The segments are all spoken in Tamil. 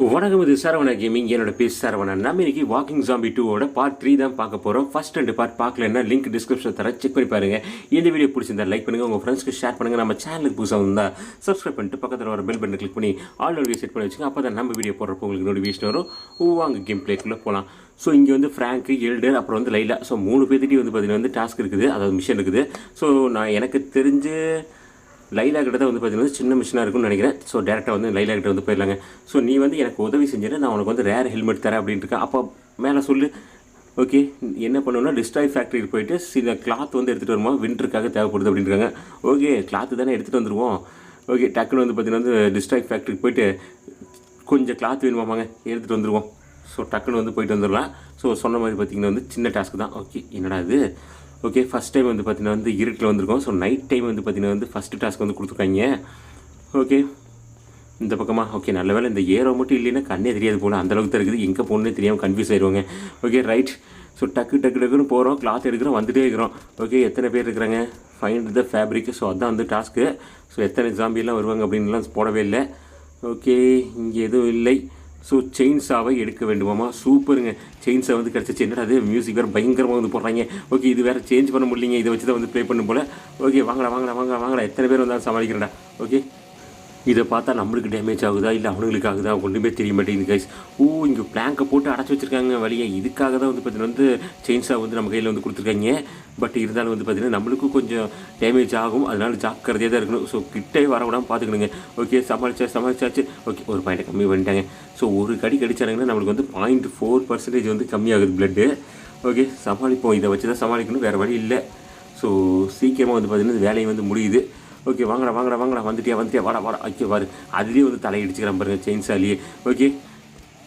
வணக்கம் இது சரவணா கேமிங் என்னோட பேர் சரவணன் நம்ம இன்னைக்கு வாக்கிங் ஜாம்பி டூவோட பார்ட் த்ரீ தான் பார்க்க போகிறோம் ஃபர்ஸ்ட் ரெண்டு பார்ட் பார்க்கலன்னா லிங்க் டிஸ்கிரிப்ஷன் தர செக் பண்ணி பாருங்க. இந்த வீடியோ பிடிச்சிருந்தா லைக் பண்ணுங்கள் உங்கள் ஃப்ரெண்ட்ஸ்க்கு ஷேர் பண்ணுங்கள் நம்ம சேனலுக்கு புதுசாக இருந்தால் சப்ஸ்கிரைப் பண்ணிட்டு பக்கத்தில் வர பெல் பட்டன் கிளிக் பண்ணி ஆல் நோட்டிஃபிகேஷன் செட் பண்ணி வச்சுங்க. அப்போ தான் நம்ம வீடியோ போடுறப்போ உங்களுக்கு நோட்டிஃபிகேஷன் வரும். வாங்க கேம் பிளேக்குள்ளே போகலாம் ஸோ இங்கே வந்து ஃப்ராங்க் எல்டர் அப்புறம் வந்து லைலா ஸோ மூணு பேர்த்திட்டையும் வந்து பார்த்திங்கன்னா வந்து டாஸ்க் இருக்குது. அதாவது மிஷன் இருக்குது. ஸோ நான் எனக்கு தெரிஞ்சு லைலா கிட்ட தான் வந்து பார்த்தீங்கன்னா சின்ன மிஷினாக இருக்கும்னு நினைக்கிறேன். ஸோ டேரெக்டாக வந்து லைலா கிட்ட வந்து போயிடலாங்க. ஸோ நீ வந்து எனக்கு உதவி செஞ்சிட நான் உனக்கு வந்து ரேர் ஹெல்மெட் தரேன் அப்படின்ட்டு இருக்கேன் அப்போ மேலே சொல்லு. ஓகே என்ன பண்ணணும்னா டிஸ்ட்ராய் ஃபேக்ட்ரிக்கு போயிட்டு சில கிளாத் வந்து எடுத்துகிட்டு வருமா? வின்டருக்காக தேவைப்படுது அப்படின்றாங்க ஓகே கிளாத்து தானே எடுத்துகிட்டு வந்துடுவோம் ஓகே டக்குன்னு வந்து பார்த்தீங்கன்னா வந்து டிஸ்ட்ராய் ஃபேக்ட்ரிக்கு போயிட்டு கொஞ்சம் கிளாத் வேணுமாமாங்க எடுத்துகிட்டு வந்துடுவோம் ஸோ டக்குன்னு வந்து போயிட்டு வந்துடலாம். ஸோ சொன்ன மாதிரி பார்த்தீங்கன்னா வந்து சின்ன டாஸ்க்கு தான். ஓகே என்னடா இது? ஓகே ஃபஸ்ட் டைம் வந்து பார்த்தீங்கன்னா வந்து இருட்டில் வந்திருக்கோம். ஸோ நைட் டைம் வந்து பார்த்தீங்கன்னா வந்து ஃபஸ்ட்டு டாஸ்க் வந்து கொடுத்துருக்காங்க. ஓகே இந்த பக்கமாக ஓகே நல்ல வேலை இந்த ஏரோ மட்டும் இல்லைன்னா கண்ணே தெரியாது போல. அந்த அளவுக்கு தான் இருக்குது. எங்கே போகணுன்னே தெரியாமல் கன்ஃபியூஸ் ஆயிடுவாங்க ஓகே ரைட் ஸோ டக்கு டக்கு டக்குன்னு போகிறோம் கிளாத் எடுக்கிறோம் வந்துட்டே இருக்கிறோம். ஓகே எத்தனை பேர் இருக்கிறாங்க? ஃபைண்ட் த ஃபேப்ரிக் ஸோ அதான் வந்து டாஸ்க்கு ஸோ எத்தனை ஜாம்பியெல்லாம் வருவாங்க அப்படின்லாம் போடவே இல்லை. ஓகே இங்கே எதுவும் இல்லை. ஸோ செயின்ஸாவை எடுக்க வேண்டுமாமா சூப்பருங்க. செயின்ஸா வந்து கிடச்சிச்சு. என்னடா அது மியூசிக் வேறு பயங்கரமாக வந்து போடுறாங்க. ஓகே இது வேறு சேஞ்ச் பண்ண முடியலைங்க. இதை வச்சு தான் வந்து ப்ளே பண்ணும் போல். ஓகே வாங்கடா வாங்கடா வாங்கடா வாங்கடா. எத்தனை பேர் வந்தாலும் சமாளிக்கிறேன்டா. ஓகே இதை பார்த்தா நம்மளுக்கு டேமேஜ் ஆகுதா? இல்லை அவனுங்களுக்கு ஆகுதா ஒன்றுமே தெரிய மாட்டேங்குது கைஸ் ஓ இங்கே பிளாங்கை போட்டு அடைச்சி வச்சிருக்காங்க வழியை. இதுக்காக தான் வந்து பார்த்தீங்கன்னா வந்து செயின்ஸாக வந்து நம்ம கையில் வந்து கொடுத்துருக்காங்க. பட் இருந்தாலும் வந்து பார்த்தீங்கன்னா நம்மளுக்கும் கொஞ்சம் டேமேஜ் ஆகும். அதனால் ஜாக்கிரதையாக தான் இருக்கணும். ஸோ கிட்டே வர விடாமல் பார்த்துக்கணுங்க ஓகே சமாளிச்சா சமாளிச்சாச்சு. ஓகே ஒரு பாயிண்ட் கம்மி பண்ணிட்டாங்க. ஸோ ஒரு கடி கடிச்சாங்கன்னா நம்மளுக்கு வந்து பாயிண்ட் ஃபோர் பர்சன்டேஜ் வந்து கம்மியாகுது பிளட்டு ஓகே சமாளிப்போம். இதை வச்சு தான் சமாளிக்கணும். வேறு வழி இல்லை. ஸோ சீக்கிரமாக வந்து பார்த்தீங்கன்னா இந்த வேலையை வந்து முடியுது. ஓகே வாங்கடா வாங்கடா வாங்கடா. வந்துட்டியா வந்துட்டியா? வாடா வாடா. ஓகே வாரு அதுலேயே வந்து தலையடிச்சுக்கிறான் பாருங்க செயின்ஸாலேயே ஓகே.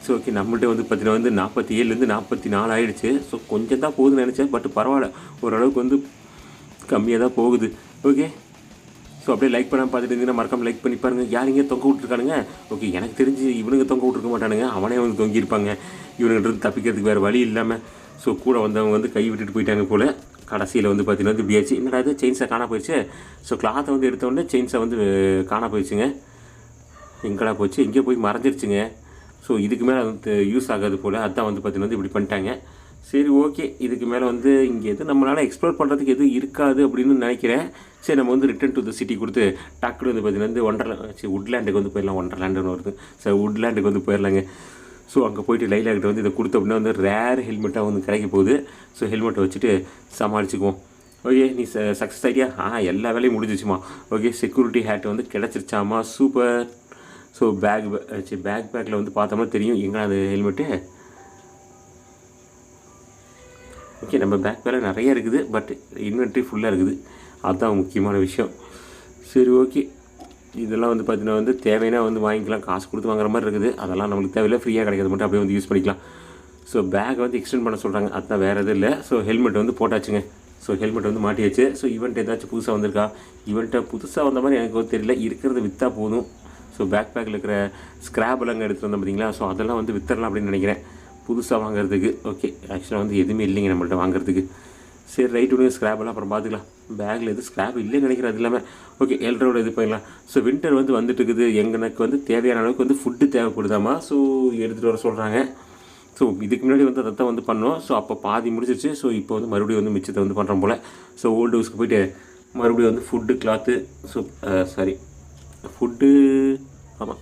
ஸோ ஓகே நம்மள்ட்ட வந்து பார்த்தீங்கன்னா வந்து நாற்பத்தி ஏழுலேருந்து நாற்பத்தி நாலு ஆயிடுச்சு ஸோ கொஞ்சம் தான் போகுதுன்னு நினச்சேன் பட் பரவாயில்ல. ஓரளவுக்கு வந்து கம்மியாக தான் போகுது. ஓகே ஸோ அப்படியே லைக் பண்ணாமல் பார்த்துட்டு இருந்தீங்கன்னா மறக்காமல் லைக் பண்ணி பாருங்க. யாருங்க தொங்க விட்டுருக்கானுங்க? ஓகே எனக்கு தெரிஞ்சு இவனுங்க தொங்க விட்டுருக்க மாட்டானுங்க. அவனே வந்து தொங்கியிருப்பாங்க. இவனுங்கிட்ட தப்பிக்கிறதுக்கு வேறு வழி இல்லாமல் ஸோ கூட வந்தவங்க வந்து கை விட்டுட்டு போயிட்டாங்க போல். கடைசியில் வந்து பார்த்தீங்கன்னா வந்து இப்படியாச்சு என்னடா இது? செயின்ஸை காண போயிடுச்சு ஸோ கிளாத்தை வந்து எடுத்தோடனே செயின்ஸை வந்து காணா போயிடுச்சுங்க எங்கடா போச்சு? இங்கே போய் மறைஞ்சிருச்சுங்க. ஸோ இதுக்கு மேலே வந்து யூஸ் ஆகாது போல். அதான் வந்து பார்த்தீங்கன்னா வந்து இப்படி பண்ணிட்டாங்க. சரி ஓகே இதுக்கு மேலே வந்து இங்கே எதுவும் நம்மளால் எக்ஸ்ப்ளோர் பண்ணுறதுக்கு எதுவும் இருக்காது அப்படின்னு நினைக்கிறேன். சரி நம்ம வந்து ரிட்டர்ன் டு த சிட்டி கொடுத்து டக்குனு வந்து பார்த்தீங்கன்னா வந்து ஒண்டர்லேண்ட் சரி உட்லேண்டுக்கு வந்து போயிடலாம். ஒண்டர்லேண்டுன்னு வருது. சரி உட்லேண்டுக்கு வந்து போயிடலாங்க. ஸோ அங்கே போயிட்டு லைலா கிட்ட வந்து இதை கொடுத்த அப்படின்னா வந்து ரேர் ஹெல்மெட்டாக வந்து கிடைக்க போகுது. ஸோ ஹெல்மெட்டை வச்சுட்டு சமாளிச்சுக்குவோம். ஓகே நீ ச சக்ஸஸ் ஆகிட்டியா ஆ எல்லா வேலையும் முடிஞ்சிச்சுமா? ஓகே செக்யூரிட்டி ஹேட் வந்து கிடச்சிருச்சாமா? சூப்பர் ஸோ பேக் சரி பேக் பேக்கில் வந்து பார்த்தோம்னா தெரியும். எங்கே அது ஹெல்மெட்டு ஓகே நம்ம பேக் பேக்கில் நிறைய இருக்குது பட் இன்வென்ட்ரி ஃபுல்லாக இருக்குது. அதுதான் முக்கியமான விஷயம். சரி ஓகே இதெல்லாம் வந்து பார்த்தீங்கன்னா வந்து தேவைன்னா வந்து வாங்கிக்கலாம். காசு கொடுத்து வாங்குற மாதிரி இருக்குது. அதெல்லாம் நம்மளுக்கு தேவையில்லை. ஃப்ரீயாக கிடைக்கிறது மட்டும் அப்படியே வந்து யூஸ் பண்ணிக்கலாம். ஸோ பேக்கை வந்து எக்ஸ்டெண்ட் பண்ண சொல்கிறாங்க அதுதான் வேறு எதுவும் இல்லை. ஸோ ஹெல்மெட் வந்து போட்டாச்சுங்க. ஸோ ஹெல்மெட் வந்து மாட்டியாச்சு. ஸோ ஈவெண்ட் ஏதாச்சும் புதுசாக வந்திருக்கா? ஈவெண்ட்டை புதுசாக வந்த மாதிரி எனக்கு தெரியல. இருக்கிறத விற்றா போதும். ஸோ பேக் பேக்கில் இருக்கிற ஸ்க்ராப் எல்லாம் எடுத்துகிட்டு வந்தோம் பார்த்தீங்களா? ஸோ அதெல்லாம் வந்து வித்தரலாம் அப்படின்னு நினைக்கிறேன். புதுசாக வாங்குறதுக்கு. ஓகே ஆக்சுவலாக வந்து எதுவுமே இல்லைங்க நம்மள்ட்ட வாங்குறதுக்கு. சரி ரைட் விடுங்க ஸ்க்ராப் எல்லாம் அப்புறம் பார்த்துக்கலாம். பேக்கில் எதுவும் ஸ்க்ராப் இல்லைன்னு நினைக்கிறேன். அது இல்லாமல் ஓகே எல்ட்ரோட இது போயிடலாம். ஸோ வின்டர் வந்து வந்துட்டு இருக்குது எங்களுக்கு வந்து தேவையான அளவுக்கு வந்து ஃபுட்டு தேவைப்படுதாமா? ஸோ எடுத்துகிட்டு வர சொல்கிறாங்க ஸோ இதுக்கு முன்னாடி வந்து அதை தான் வந்து பண்ணோம். ஸோ அப்போ பாதி முடிச்சிருச்சு ஸோ இப்போ வந்து மறுபடியும் வந்து மிச்சத்தை வந்து பண்ணுறோம் போல். ஸோ ஓல்டு ஹவுஸ்க்கு போயிட்டு மறுபடியும் வந்து food cloth so sorry food ஆமாம்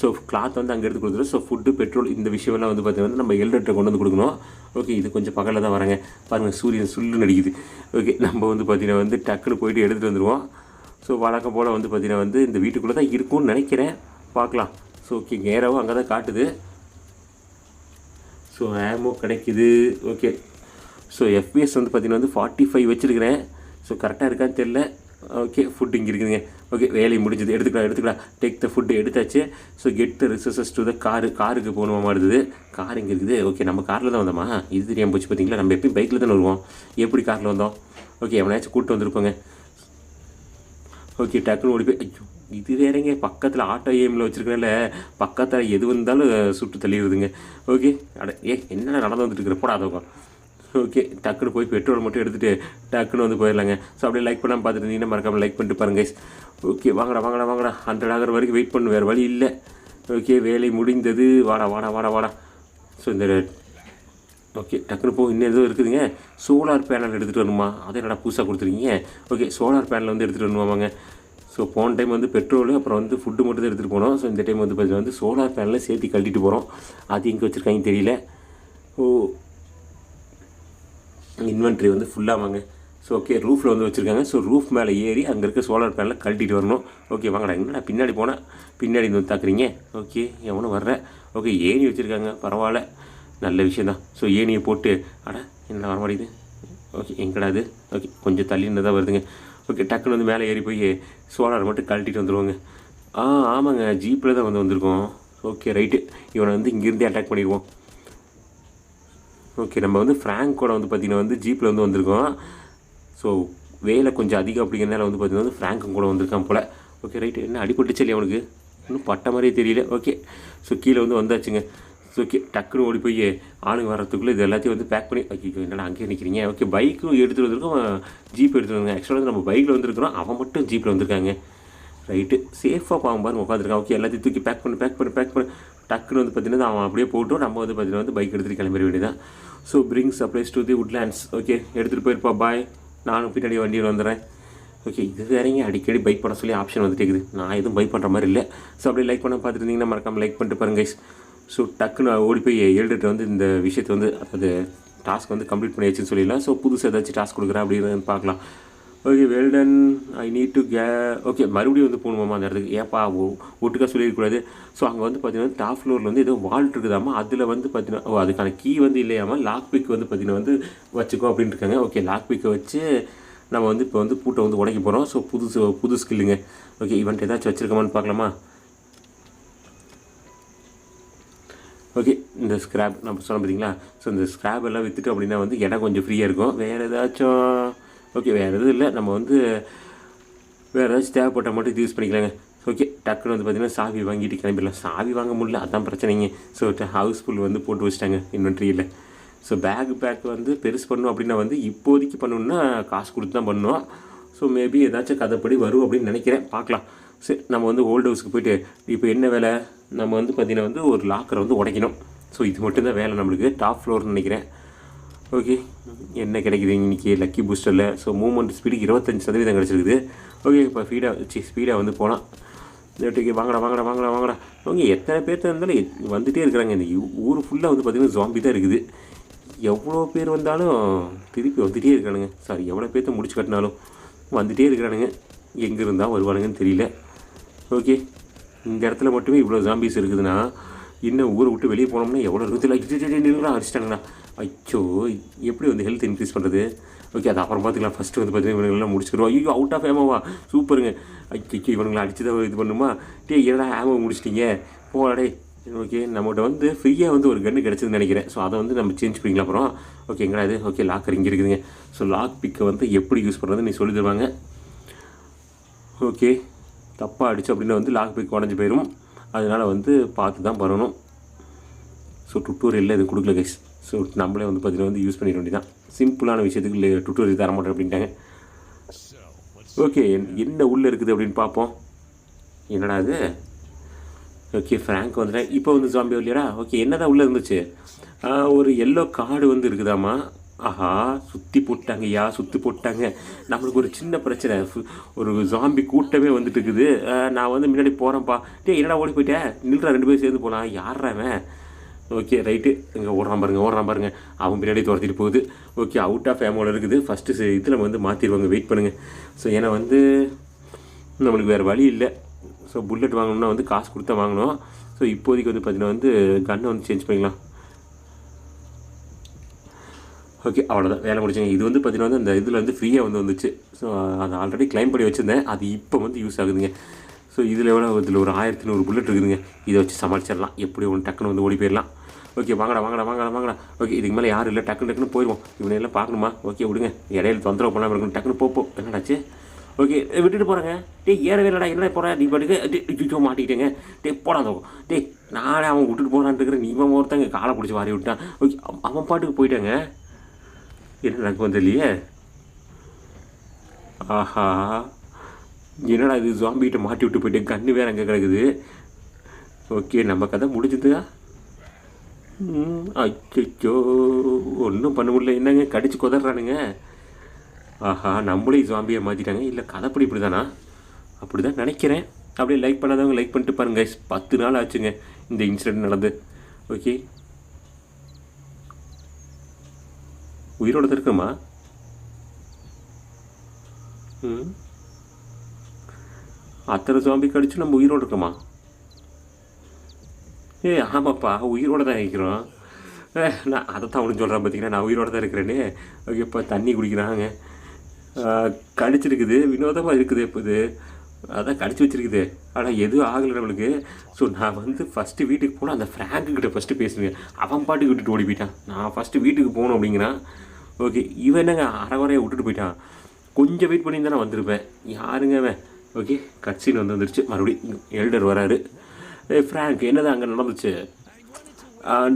ஸோ கிளாத் வந்து அங்கே எடுத்து கொடுத்துரும் ஸோ ஃபுட்டு பெட்ரோல் இந்த விஷயம்லாம் வந்து பார்த்தீங்கன்னா நம்ம எல்டர்கிட்ட கொண்டு வந்து கொடுக்கணும். ஓகே இது கொஞ்சம் பகலில் தான் வரேங்க பாருங்கள் சூரியன் சுல்லு நடிக்குது ஓகே நம்ம வந்து பார்த்தீங்கன்னா வந்து டக்குன்னு போயிட்டு எடுத்துகிட்டு வந்துடுவோம் ஸோ வழக்கம் போல் வந்து பார்த்தீங்கன்னா வந்து இந்த வீட்டுக்குள்ளே தான் இருக்கும்னு நினைக்கிறேன். பார்க்கலாம். ஸோ ஓகே நேராகவும் அங்கே தான் காட்டுது. ஸோ ஆமோ கிடைக்குது. ஓகே ஸோ எஃபிஎஸ் வந்து பார்த்தீங்கன்னா வந்து ஃபார்ட்டி ஃபைவ் வச்சுருக்கிறேன் ஸோ கரெக்டாக இருக்கான்னு தெரில ஓகே ஃபுட் இங்கே இருக்குதுங்க. ஓகே வேலை முடிஞ்சது. எடுத்துக்கலாம் எடுத்துக்கலாம். டேக் த ஃபுட்டு எடுத்தாச்சு. So get the resources to the car காருக்கு போகணுமா இருந்தது கார் இங்கே இருக்குது. ஓகே நம்ம காரில் தான் வந்தோமா? இது தெரியாமல் போச்சு பார்த்தீங்களா நம்ம எப்பயும் பைக்கில் தானே வருவோம். எப்படி காரில் வந்தோம்? ஓகே எவனாச்சும் கூப்பிட்டு வந்திருப்போங்க. ஓகே டக்குன்னு ஓடி போய் ஐயோ இது வேறங்க. பக்கத்தில் ஆட்டோ ஏமில் வச்சுருக்கனால பக்கத்தில் எது வந்தாலும் சுட்டு தள்ளிடுதுங்க. ஓகே அட ஏ என்னென்ன நடந்து வந்துட்டு இருக்கிற போடாதவங்க ஓகே டக்குன்னு போய் பெட்ரோல் மட்டும் எடுத்துகிட்டு டக்குன்னு வந்து போயிடலாங்க. ஸோ அப்படியே லைக் பண்ணாமல் பார்த்துட்டு இருந்தீங்கன்னா மறக்காமல் லைக் பண்ணிட்டு பாருங்க ஓகே வாங்கடா வாங்கடா வாங்கடா. ஹண்ட்ரட் ஆகிற வரைக்கும் வெயிட் பண்ணு வேறு வழி இல்லை. ஓகே வேலை முடிந்தது. வாடா வாடா வாடா வாடா. ஸோ இந்த ஓகே டக்குனு போ இன்னும் எதுவும் இருக்குதுங்க. சோலார் பேனல் எடுத்துகிட்டு வரணுமா? அதே என்னடா புதுசாக கொடுத்துருக்கீங்க? ஓகே சோலார் பேனல் வந்து எடுத்துகிட்டு வரணுமாங்க ஸோ போன டைம் வந்து பெட்ரோலு அப்புறம் வந்து ஃபுட்டு மட்டும் தான் எடுத்துகிட்டு போனோம். ஸோ இந்த டைம் வந்து பார்த்தீங்கன்னா வந்து சோலார் பேனலில் சேர்த்து கழட்டிட்டு போகிறோம் அது எங்கே வச்சுருக்காங்க தெரியல. ஓ இன்வென்ட்ரி வந்து ஃபுல்லாக வாங்க. ஸோ ஓகே ரூஃபில் வந்து வச்சுருக்காங்க. ஸோ ரூஃப் மேலே ஏறி அங்கே இருக்க சோலார் பேனலில் கழட்டிட்டு வரணும். ஓகே வாங்கடா. என்னடா பின்னாடி போனால் பின்னாடி வந்து தாக்குறீங்க? ஓகே எவனும் வர்றேன் ஓகே ஏணி வச்சுருக்காங்க. பரவாயில்ல. நல்ல விஷயந்தான் ஸோ ஏணியை போட்டு அடா என்ன வர மாட்டேங்குது? ஓகே எங்கடா இது? ஓகே கொஞ்சம் தள்ளின்னு தான் வருதுங்க. ஓகே டக்குன்னு வந்து மேலே ஏறி போய் சோலார் மட்டும் கழட்டிட்டு வந்துடுவாங்க ஆ ஆமாங்க. ஜீப்பில் தான் வந்து வந்திருக்கோம். ஓகே ரைட்டு இவனை வந்து இங்கேருந்தே அட்டாக் பண்ணிடுவோம். ஓகே நம்ம வந்து ஃப்ராங்க் கூட வந்து பார்த்திங்கன்னா வந்து ஜீப்பில் வந்து வந்திருக்கோம். ஸோ வேலை கொஞ்சம் அதிகம் அப்படிங்கிறனால வந்து பார்த்திங்கன்னா வந்து ஃப்ராங்க்கும் கூட வந்திருக்கான் போல். ஓகே ரைட்டு என்ன அடிபட்டுச்சு இல்லையா அவனுக்கு இன்னும் பட்ட மாதிரியே தெரியல. ஓகே ஸோ கீழே வந்து வந்தாச்சுங்க. ஸோ ஓகே டக்குன்னு ஓடி போய் ஆளுங்க வர்றதுக்குள்ளே இது எல்லாத்தையும் வந்து பேக் பண்ணி ஐயோ என்னடா அங்கேயே நிற்கிறீங்க ஓகே பைக்கும் எடுத்துகிட்டு வந்திருக்கோம். ஜீப் எடுத்துகிட்டு வந்தாங்க ஆக்சுவலாக வந்து நம்ம பைக்கில் வந்திருக்கிறோம். அவன் மட்டும் ஜீப்பில் வந்திருக்காங்க. ரைட்டு சேஃபாக பாவம் பாருங்க உட்காந்துருக்கான் ஓகே எல்லாத்தையும் தூக்கி பேக் பண்ணு பேக் பண்ணு பேக் பண்ணு. டக்குன்னு வந்து பார்த்தீங்கன்னா அவன் அப்படியே போட்டோம் நம்ம வந்து பார்த்தீங்கன்னா வந்து பைக் எடுத்துகிட்டு கிளம்பிட வேண்டியதான் so bring supplies to the woodlands okay எடுத்துகிட்டு போயிருப்பா. பாய் நானும் பின்னாடி வண்டியில் வந்துடுறேன் ஓகே இது வேறங்க. அடிக்கடி பைக் பண்ண சொல்லி ஆப்ஷன் வந்துட்டே இருக்குது நான் எதுவும் பைக் பண்ணுற மாதிரி இல்லை. ஸோ அப்படியே லைக் பண்ண பார்த்துட்டு இருந்தீங்கன்னா மறக்காம லைக் பண்ணிட்டு பாருங்க கைஸ் ஸோ டக்குன்னு ஓடி போய் எழுதிட்டு வந்து இந்த விஷயத்தை வந்து அதாவது டாஸ்க் வந்து கம்ப்ளீட் பண்ணியாச்சுன்னு சொல்லிடலாம். ஸோ புதுசாக ஏதாச்சும் டாஸ்க் கொடுக்குறேன் அப்படின்னு பார்க்கலாம். Okay well done I need to K okay மறுபடியும் வந்து போகணுமாமா அந்த இடத்துக்கு? ஏப்பா ஓ- ஒட்டுக்கா சொல்லிடக்கூடாது. ஸோ அங்கே வந்து பார்த்தீங்கன்னா டாப் ஃப்ளோரில் வந்து ஏதோ வால்ட் இருக்குதாமா அதில் வந்து பார்த்தீங்கன்னா ஓ அதுக்கான கீ வந்து இல்லையாமா லாக் பிக் வந்து பார்த்தீங்கன்னா வந்து வச்சுக்கோ அப்படின்னு இருக்காங்க. ஓகே லாக் பிக்கை வச்சு நம்ம வந்து இப்போ வந்து பூட்டை வந்து உடைக்க போகிறோம் ஸோ புதுசு புது ஸ்கில்லுங்க ஓகே இவன்ட்டு ஏதாச்சும் வச்சுருக்கோமான்னு பார்க்கலாமா? ஓகே இந்த ஸ்க்ராப் நம்ம சொன்னோம் பார்த்தீங்களா ஸோ இந்த ஸ்க்ராப் எல்லாம் விற்றுட்டு அப்படின்னா வந்து இடம் கொஞ்சம் ஃப்ரீயாக இருக்கும். வேறு ஏதாச்சும் ஓகே வேறு எதுவும் இல்லை. நம்ம வந்து வேறு ஏதாச்சும் தேவைப்பட்ட மட்டும் யூஸ் பண்ணிக்கலாங்க. ஓகே டக்குன்னு வந்து பார்த்தீங்கன்னா சாவி வாங்கிட்டு கிளம்பிடலாம். சாவி வாங்க முடியல அதான் பிரச்சனைங்க. ஸோ ஹவுஸ்ஃபுல் வந்து போட்டு வச்சிட்டாங்க இன்வென்ட்ரியில் ஸோ பேக் பேக் வந்து பெருசு பண்ணணும் அப்படின்னா வந்து இப்போதைக்கு பண்ணணுன்னா காசு கொடுத்து தான் பண்ணணும் ஸோ மேபி ஏதாச்சும் கதைப்படி வரும் அப்படின்னு நினைக்கிறேன். பார்க்கலாம். சரி நம்ம வந்து ஓல்டு ஹவுஸ்க்கு போயிட்டு இப்போ என்ன வேலை? நம்ம வந்து பார்த்தீங்கன்னா வந்து ஒரு லாக்கரை வந்து உடைக்கணும். ஸோ இது மட்டும்தான் வேலை நம்மளுக்கு. டாப் ஃப்ளோர்னு நினைக்கிறேன். ஓகே என்ன கிடைக்குது இன்றைக்கி லக்கி பூஸ்டரில் ஸோ மூவ்மெண்ட் ஸ்பீடுக்கு இருபத்தஞ்சி சதவீதம் கிடச்சிருக்குது. ஓகே இப்போ ஸ்பீடாக சி ஸ்பீடாக வந்து போகலாம் ஓகே வாங்கடா வாங்கடா வாங்கடா வாங்கடா. ஓகே எத்தனை பேர்த்த இருந்தாலும் வந்துகிட்டே இருக்கிறாங்க. இந்த ஊர் ஃபுல்லாக வந்து பார்த்திங்கன்னா ஜாம்பி தான் இருக்குது. எவ்வளோ பேர் வந்தாலும் திருப்பி வந்துகிட்டே இருக்கானுங்க. சாரி எவ்வளோ பேர்த்த முடிச்சு கட்டினாலும் வந்துகிட்டே இருக்கிறானுங்க. எங்கே இருந்தால் வருவானுங்கன்னு தெரியல. ஓகே இந்த இடத்துல மட்டுமே இவ்வளோ ஜாம்பிஸ் இருக்குதுன்னா இன்னும் ஊரை விட்டு வெளியே போனோம்னா எவ்வளோ இருக்குது நிறுவனம் அடிச்சிட்டாங்கண்ணா ஐயோ எப்படி வந்து ஹெல்த் இன்க்ரீஸ் பண்ணுறது ஓகே அது அப்புறம் பார்த்துக்கலாம் ஃபஸ்ட்டு வந்து பார்த்தீங்கன்னா இவனுங்களாம் முடிச்சிடுவோம் ஐயோ அவுட் ஆஃப் ஏமாவா சூப்பருங்க. ஐயோ இவனுங்களை அடிச்சு தான் இது பண்ணுமா? டே என்னடா ஏமா முடிச்சிட்டீங்க? போடா ஓகே நம்மகிட்ட வந்து ஃப்ரீயாக வந்து ஒரு கன்று கிடச்சதுன்னு நினைக்கிறேன். ஸோ அதை வந்து நம்ம சேஞ்ச் பண்ணிக்கலாம் அப்புறம். ஓகே எங்கடா இது? ஓகே லாக்கர் இங்கே இருக்குதுங்க. ஸோ லாக் பிக்கை வந்து எப்படி யூஸ் பண்ணுறது நீ சொல்லி தருவாங்க. ஓகே தப்பாக அடிச்சு அப்படின்னா வந்து லாக் பிக் உடஞ்சி போயிடும் அதனால் வந்து பார்த்து தான் பண்ணணும் ஸோ டுட்டோரியலில் இது கொடுக்கல கைஸ் ஸோ நம்மளே வந்து பார்த்தீங்கன்னா வந்து யூஸ் பண்ணிட வேண்டியதான் சிம்பிளான விஷயத்துக்கு இல்லை டுட்டோரியல் தர மாட்டேன் அப்படின்ட்டாங்க. ஓகே என்ன உள்ளே இருக்குது அப்படின்னு பார்ப்போம். என்னடா இது? ஓகே ஃப்ராங்க் வந்துட்டேன். இப்போ வந்து ஜாம்பி வரலையாடா? ஓகே என்னதான் உள்ளே இருந்துச்சு? ஒரு எல்லோ கார்டு வந்து இருக்குதாம்மா. ஆஹா சுற்றி போட்டாங்க யா சுற்றி போட்டாங்க. நம்மளுக்கு ஒரு சின்ன பிரச்சனை. ஃபு- ஒரு ஜாம்பி கூட்டமே வந்துட்டு இருக்குது. நான் வந்து முன்னாடி போகிறேன்ப்பா டேய் என்னடா ஓடி போயிட்டேன் நில்றா ரெண்டு பேரும் சேர்ந்து போகலாம் யாரா ஓகே ரைட்டு இங்கே ஓடுறான் பாருங்கள் ஓடுறான் பாருங்கள் அவன் பின்னாடி துரத்திட்டு போகுது. ஓகே அவுட் ஆஃப் ஏமோல இருக்குது. ஃபஸ்ட்டு இதில் வந்து மாற்றிடுவாங்க வெயிட் பண்ணுங்கள் ஸோ ஏன்னா வந்து நம்மளுக்கு வேறு வழி இல்லை. ஸோ புல்லட் வாங்கணும்னா வந்து காசு கொடுத்தா வாங்கணும். ஸோ இப்போதைக்கு வந்து பார்த்தீங்கன்னா வந்து கன்னை வந்து சேஞ்ச் பண்ணிக்கலாம். ஓகே அவ்வளோதான் வேலை முடிச்சுங்க. இது வந்து பார்த்தீங்கன்னா வந்து அந்த இதில் வந்து ஃப்ரீயாக வந்து வந்துச்சு. ஸோ அதை ஆல்ரெடி கிளைம் பண்ணி வச்சுருந்தேன். அது இப்போ வந்து யூஸ் ஆகுதுங்க. ஸோ இதில் எவ்வளோ இதில் ஒரு ஆயிரத்தி நூறு புல்லட் இருக்குதுங்க. இதை வச்சு சமாளிச்சிடலாம். எப்படி ஒன்று டக்குன்னு வந்து ஓடி போயிடலாம். ஓகே வாங்கடா வாங்கடா வாங்கடா வாங்கடா. ஓகே இதுக்கு மேலே யாரும் இல்லை டக்கு டக்குன்னு போயிடுவோம் இவனை எல்லாம் பார்க்கணுமா? ஓகே விடுங்க. இடையில தொந்தரவு பண்ணாமல் இருக்கணும். டக்குன்னு போ, என்னடாச்சு? ஓகே விட்டுட்டு போகிறேங்க டேய் ஏறவே இல்லடா. என்ன போகிறேன் நீ பாட்டுக்கு டே ஐயோ மாட்டிக்கிட்டேங்க. டே போடாதோ டேய் நானே அவன் விட்டுட்டு போகிறான்னு இருக்கிறேன். நீ இவன் ஒருத்தங்க காலை பிடிச்சி வாரி விட்டான். ஓகே அவன் பாட்டுக்கு போயிட்டாங்க. என்ன நடக்கும் தெரியலையே. ஆஹா. என்னடா இது? ஜாம்பிகிட்ட மாட்டி விட்டு போயிட்டு கண்ணு வேற அங்கே கிடக்குது. ஓகே நம்ம கதை முடிஞ்சுதா அச்சோ ஒன்றும் பண்ண முடியல. என்னங்க கடிச்சு குதறானுங்க ஆஹா நம்மளே ஜாம்பியை மாற்றிட்டாங்க இல்லை கதைப்படி இப்படி தானா அப்படி தான் நினைக்கிறேன். அப்படியே லைக் பண்ணாதவங்க லைக் பண்ணிட்டு பாருங்க பத்து நாள் ஆச்சுங்க இந்த இன்சிடெண்ட் நடந்து. ஓகே உயிரோட தான் இருக்குமா ம். அத்தனை ஜாம்பி கடிச்சு நம்ம உயிரோடு இருக்கோமா ஏ ஆமாப்பா உயிரோட தான் இருக்கிறோம் நான் அதை தான் அவனு சொல்கிறேன் பார்த்தீங்கன்னா நான் உயிரோடு தான் இருக்கிறேனே. ஓகே இப்போ தண்ணி குடிக்கிறாங்க. கடிச்சிருக்குது வினோதமாக இருக்குது இப்போ இது. அதான் கடிச்சு வச்சிருக்குது. ஆனால் எதுவும் ஆகலை நம்மளுக்கு. ஸோ நான் வந்து ஃபஸ்ட்டு வீட்டுக்கு போனால் அந்த ஃப்ராங்குக்கிட்ட ஃபஸ்ட்டு பேசுவேன். அவன் பாட்டுக்கு விட்டுட்டு ஓடி போயிட்டான். நான் ஃபஸ்ட்டு வீட்டுக்கு போகணும் அப்படிங்கிறான். ஓகே இவன் என்னங்க அரைவரையை விட்டுட்டு போயிட்டான். கொஞ்சம் வெயிட் பண்ணி நான் வந்திருப்பேன். யாருங்க அவன்? ஓகே கட்சின்னு வந்து வந்துருச்சு. மறுபடியும் எல்டர் வராரு. ஏ ஃப்ராங்க் என்னதான் அங்கே நடந்துச்சு?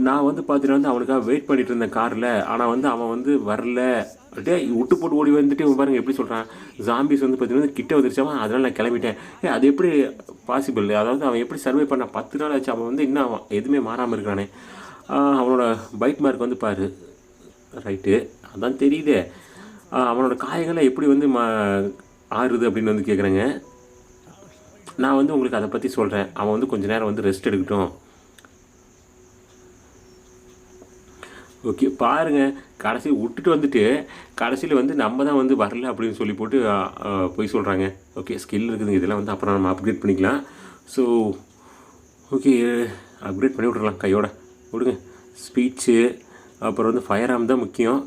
நான் வந்து பார்த்தீங்கன்னா வந்து அவனுக்காக வெயிட் பண்ணிட்டு இருந்தேன் காரில். ஆனால் வந்து அவன் வந்து வரல. அப்படியே விட்டு போட்டு ஓடி வந்துட்டு பாருங்க எப்படி சொல்கிறான் ஜாம்பிஸ் வந்து பார்த்தீங்கன்னா கிட்ட வந்துருச்சாமா அதனால் நான் கிளம்பிட்டேன். ஏ அது எப்படி பாசிபிள் அதாவது அவன் எப்படி சர்வே பண்ண பத்து நாள் ஆச்சு. அவன் வந்து இன்னும் அவன் எதுவுமே மாறாமல் இருக்கானே அவனோட பைக் மார்க் வந்து பாரு. ரைட்டு அதான் தெரியுதே. அவனோட காயங்களை எப்படி வந்து மா ஆறுது அப்படின்னு வந்து கேட்குறேங்க நான் வந்து உங்களுக்கு அதை பற்றி சொல்கிறேன் அவன் வந்து கொஞ்சம் நேரம் வந்து ரெஸ்ட் எடுக்கட்டும். ஓகே பாருங்கள் கடைசி விட்டுட்டு வந்துட்டு கடைசியில் வந்து நம்ம தான் வந்து வரல அப்படின்னு சொல்லி போட்டு போய் சொல்கிறாங்க ஓகே ஸ்கில் இருக்குதுங்க. இதெல்லாம் வந்து அப்புறம் நம்ம அப்கிரேட் பண்ணிக்கலாம். ஸோ ஓகே அப்கிரேட் பண்ணி விட்றலாம் கையோட. விடுங்க. ஸ்பீச்சு அப்புறம் வந்து ஃபயர் ஆம் தான் முக்கியம்.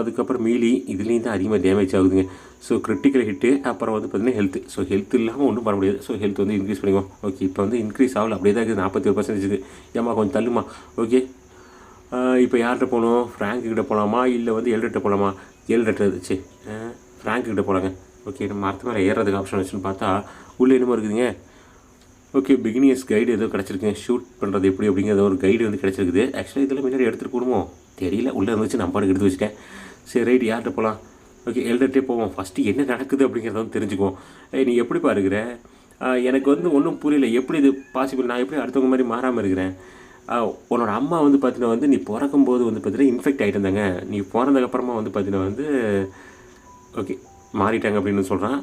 அதுக்கப்புறம் மீலி இதுலேயும் தான் அதிகமாக டேமேஜ் ஆகுதுங்க. ஸோ கிரிட்டிக்கல் ஹிட்டு அப்புறம் வந்து பார்த்தீங்கன்னா ஹெல்த் ஸோ ஹெல்த் இல்லாமல் ஒன்றும் பண்ண முடியாது. ஸோ ஹெல்த் வந்து இன்க்ரீஸ் பண்ணிக்குவோம். ஓகே இப்போ வந்து இன்க்ரீஸ் ஆகல. அப்படியே தான் இருக்குது. நாற்பத்தி ஒரு பர்சன்டேஜ் இருக்குது. ஏமா கொஞ்சம் தள்ளுமா? ஓகே இப்போ யார்கிட்ட போகணும்? ஃப்ராங்க் கிட்ட போகலாமா? இல்லை வந்து எல்டர்கிட்ட போகலாமா? எல்டர்கிட்ட இருந்துச்சு ஃப்ராங்க் கிட்ட போகலாங்க ஓகே நம்ம மரத்து மேலே ஏறுறதுக்கு ஆப்ஷன் வச்சுன்னு பார்த்தா உள்ளே என்னமோ இருக்குதுங்க. ஓகே பிகினியர்ஸ் கைடு ஏதோ கிடச்சிருக்குங்க ஷூட் பண்ணுறது எப்படி அப்படிங்கிறத ஒரு கைடு வந்து கிடச்சிருக்குது. ஆக்சுவலாக இதெல்லாம் முன்னாடி எடுத்துகிட்டு போடுமோ தெரியல. உள்ளே இருந்துச்சு. நான் பாட்டுக்கு எடுத்து வச்சுட்டேன். சரி ரைட் யார்கிட்ட போகலாம்? ஓகே எழுதிட்டே போவோம். ஃபஸ்ட்டு என்ன நடக்குது அப்படிங்கிறத வந்து தெரிஞ்சுக்குவோம். ஏய் நீ எப்படி பாருக்கிற? எனக்கு வந்து ஒன்றும் புரியல. எப்படி இது பாசிபிள் நான் எப்படி அடுத்தவங்க மாதிரி மாறாமல் இருக்கிறேன்? உன்னோட அம்மா வந்து பார்த்தீங்கன்னா வந்து நீ பிறக்கும்போது வந்து பார்த்தீங்கன்னா இன்ஃபெக்ட் ஆகிட்டு இருந்தாங்க நீ பிறந்ததுக்கப்புறமா வந்து பார்த்தீங்கன்னா வந்து ஓகே மாறிட்டாங்க அப்படின்னு சொல்கிறான்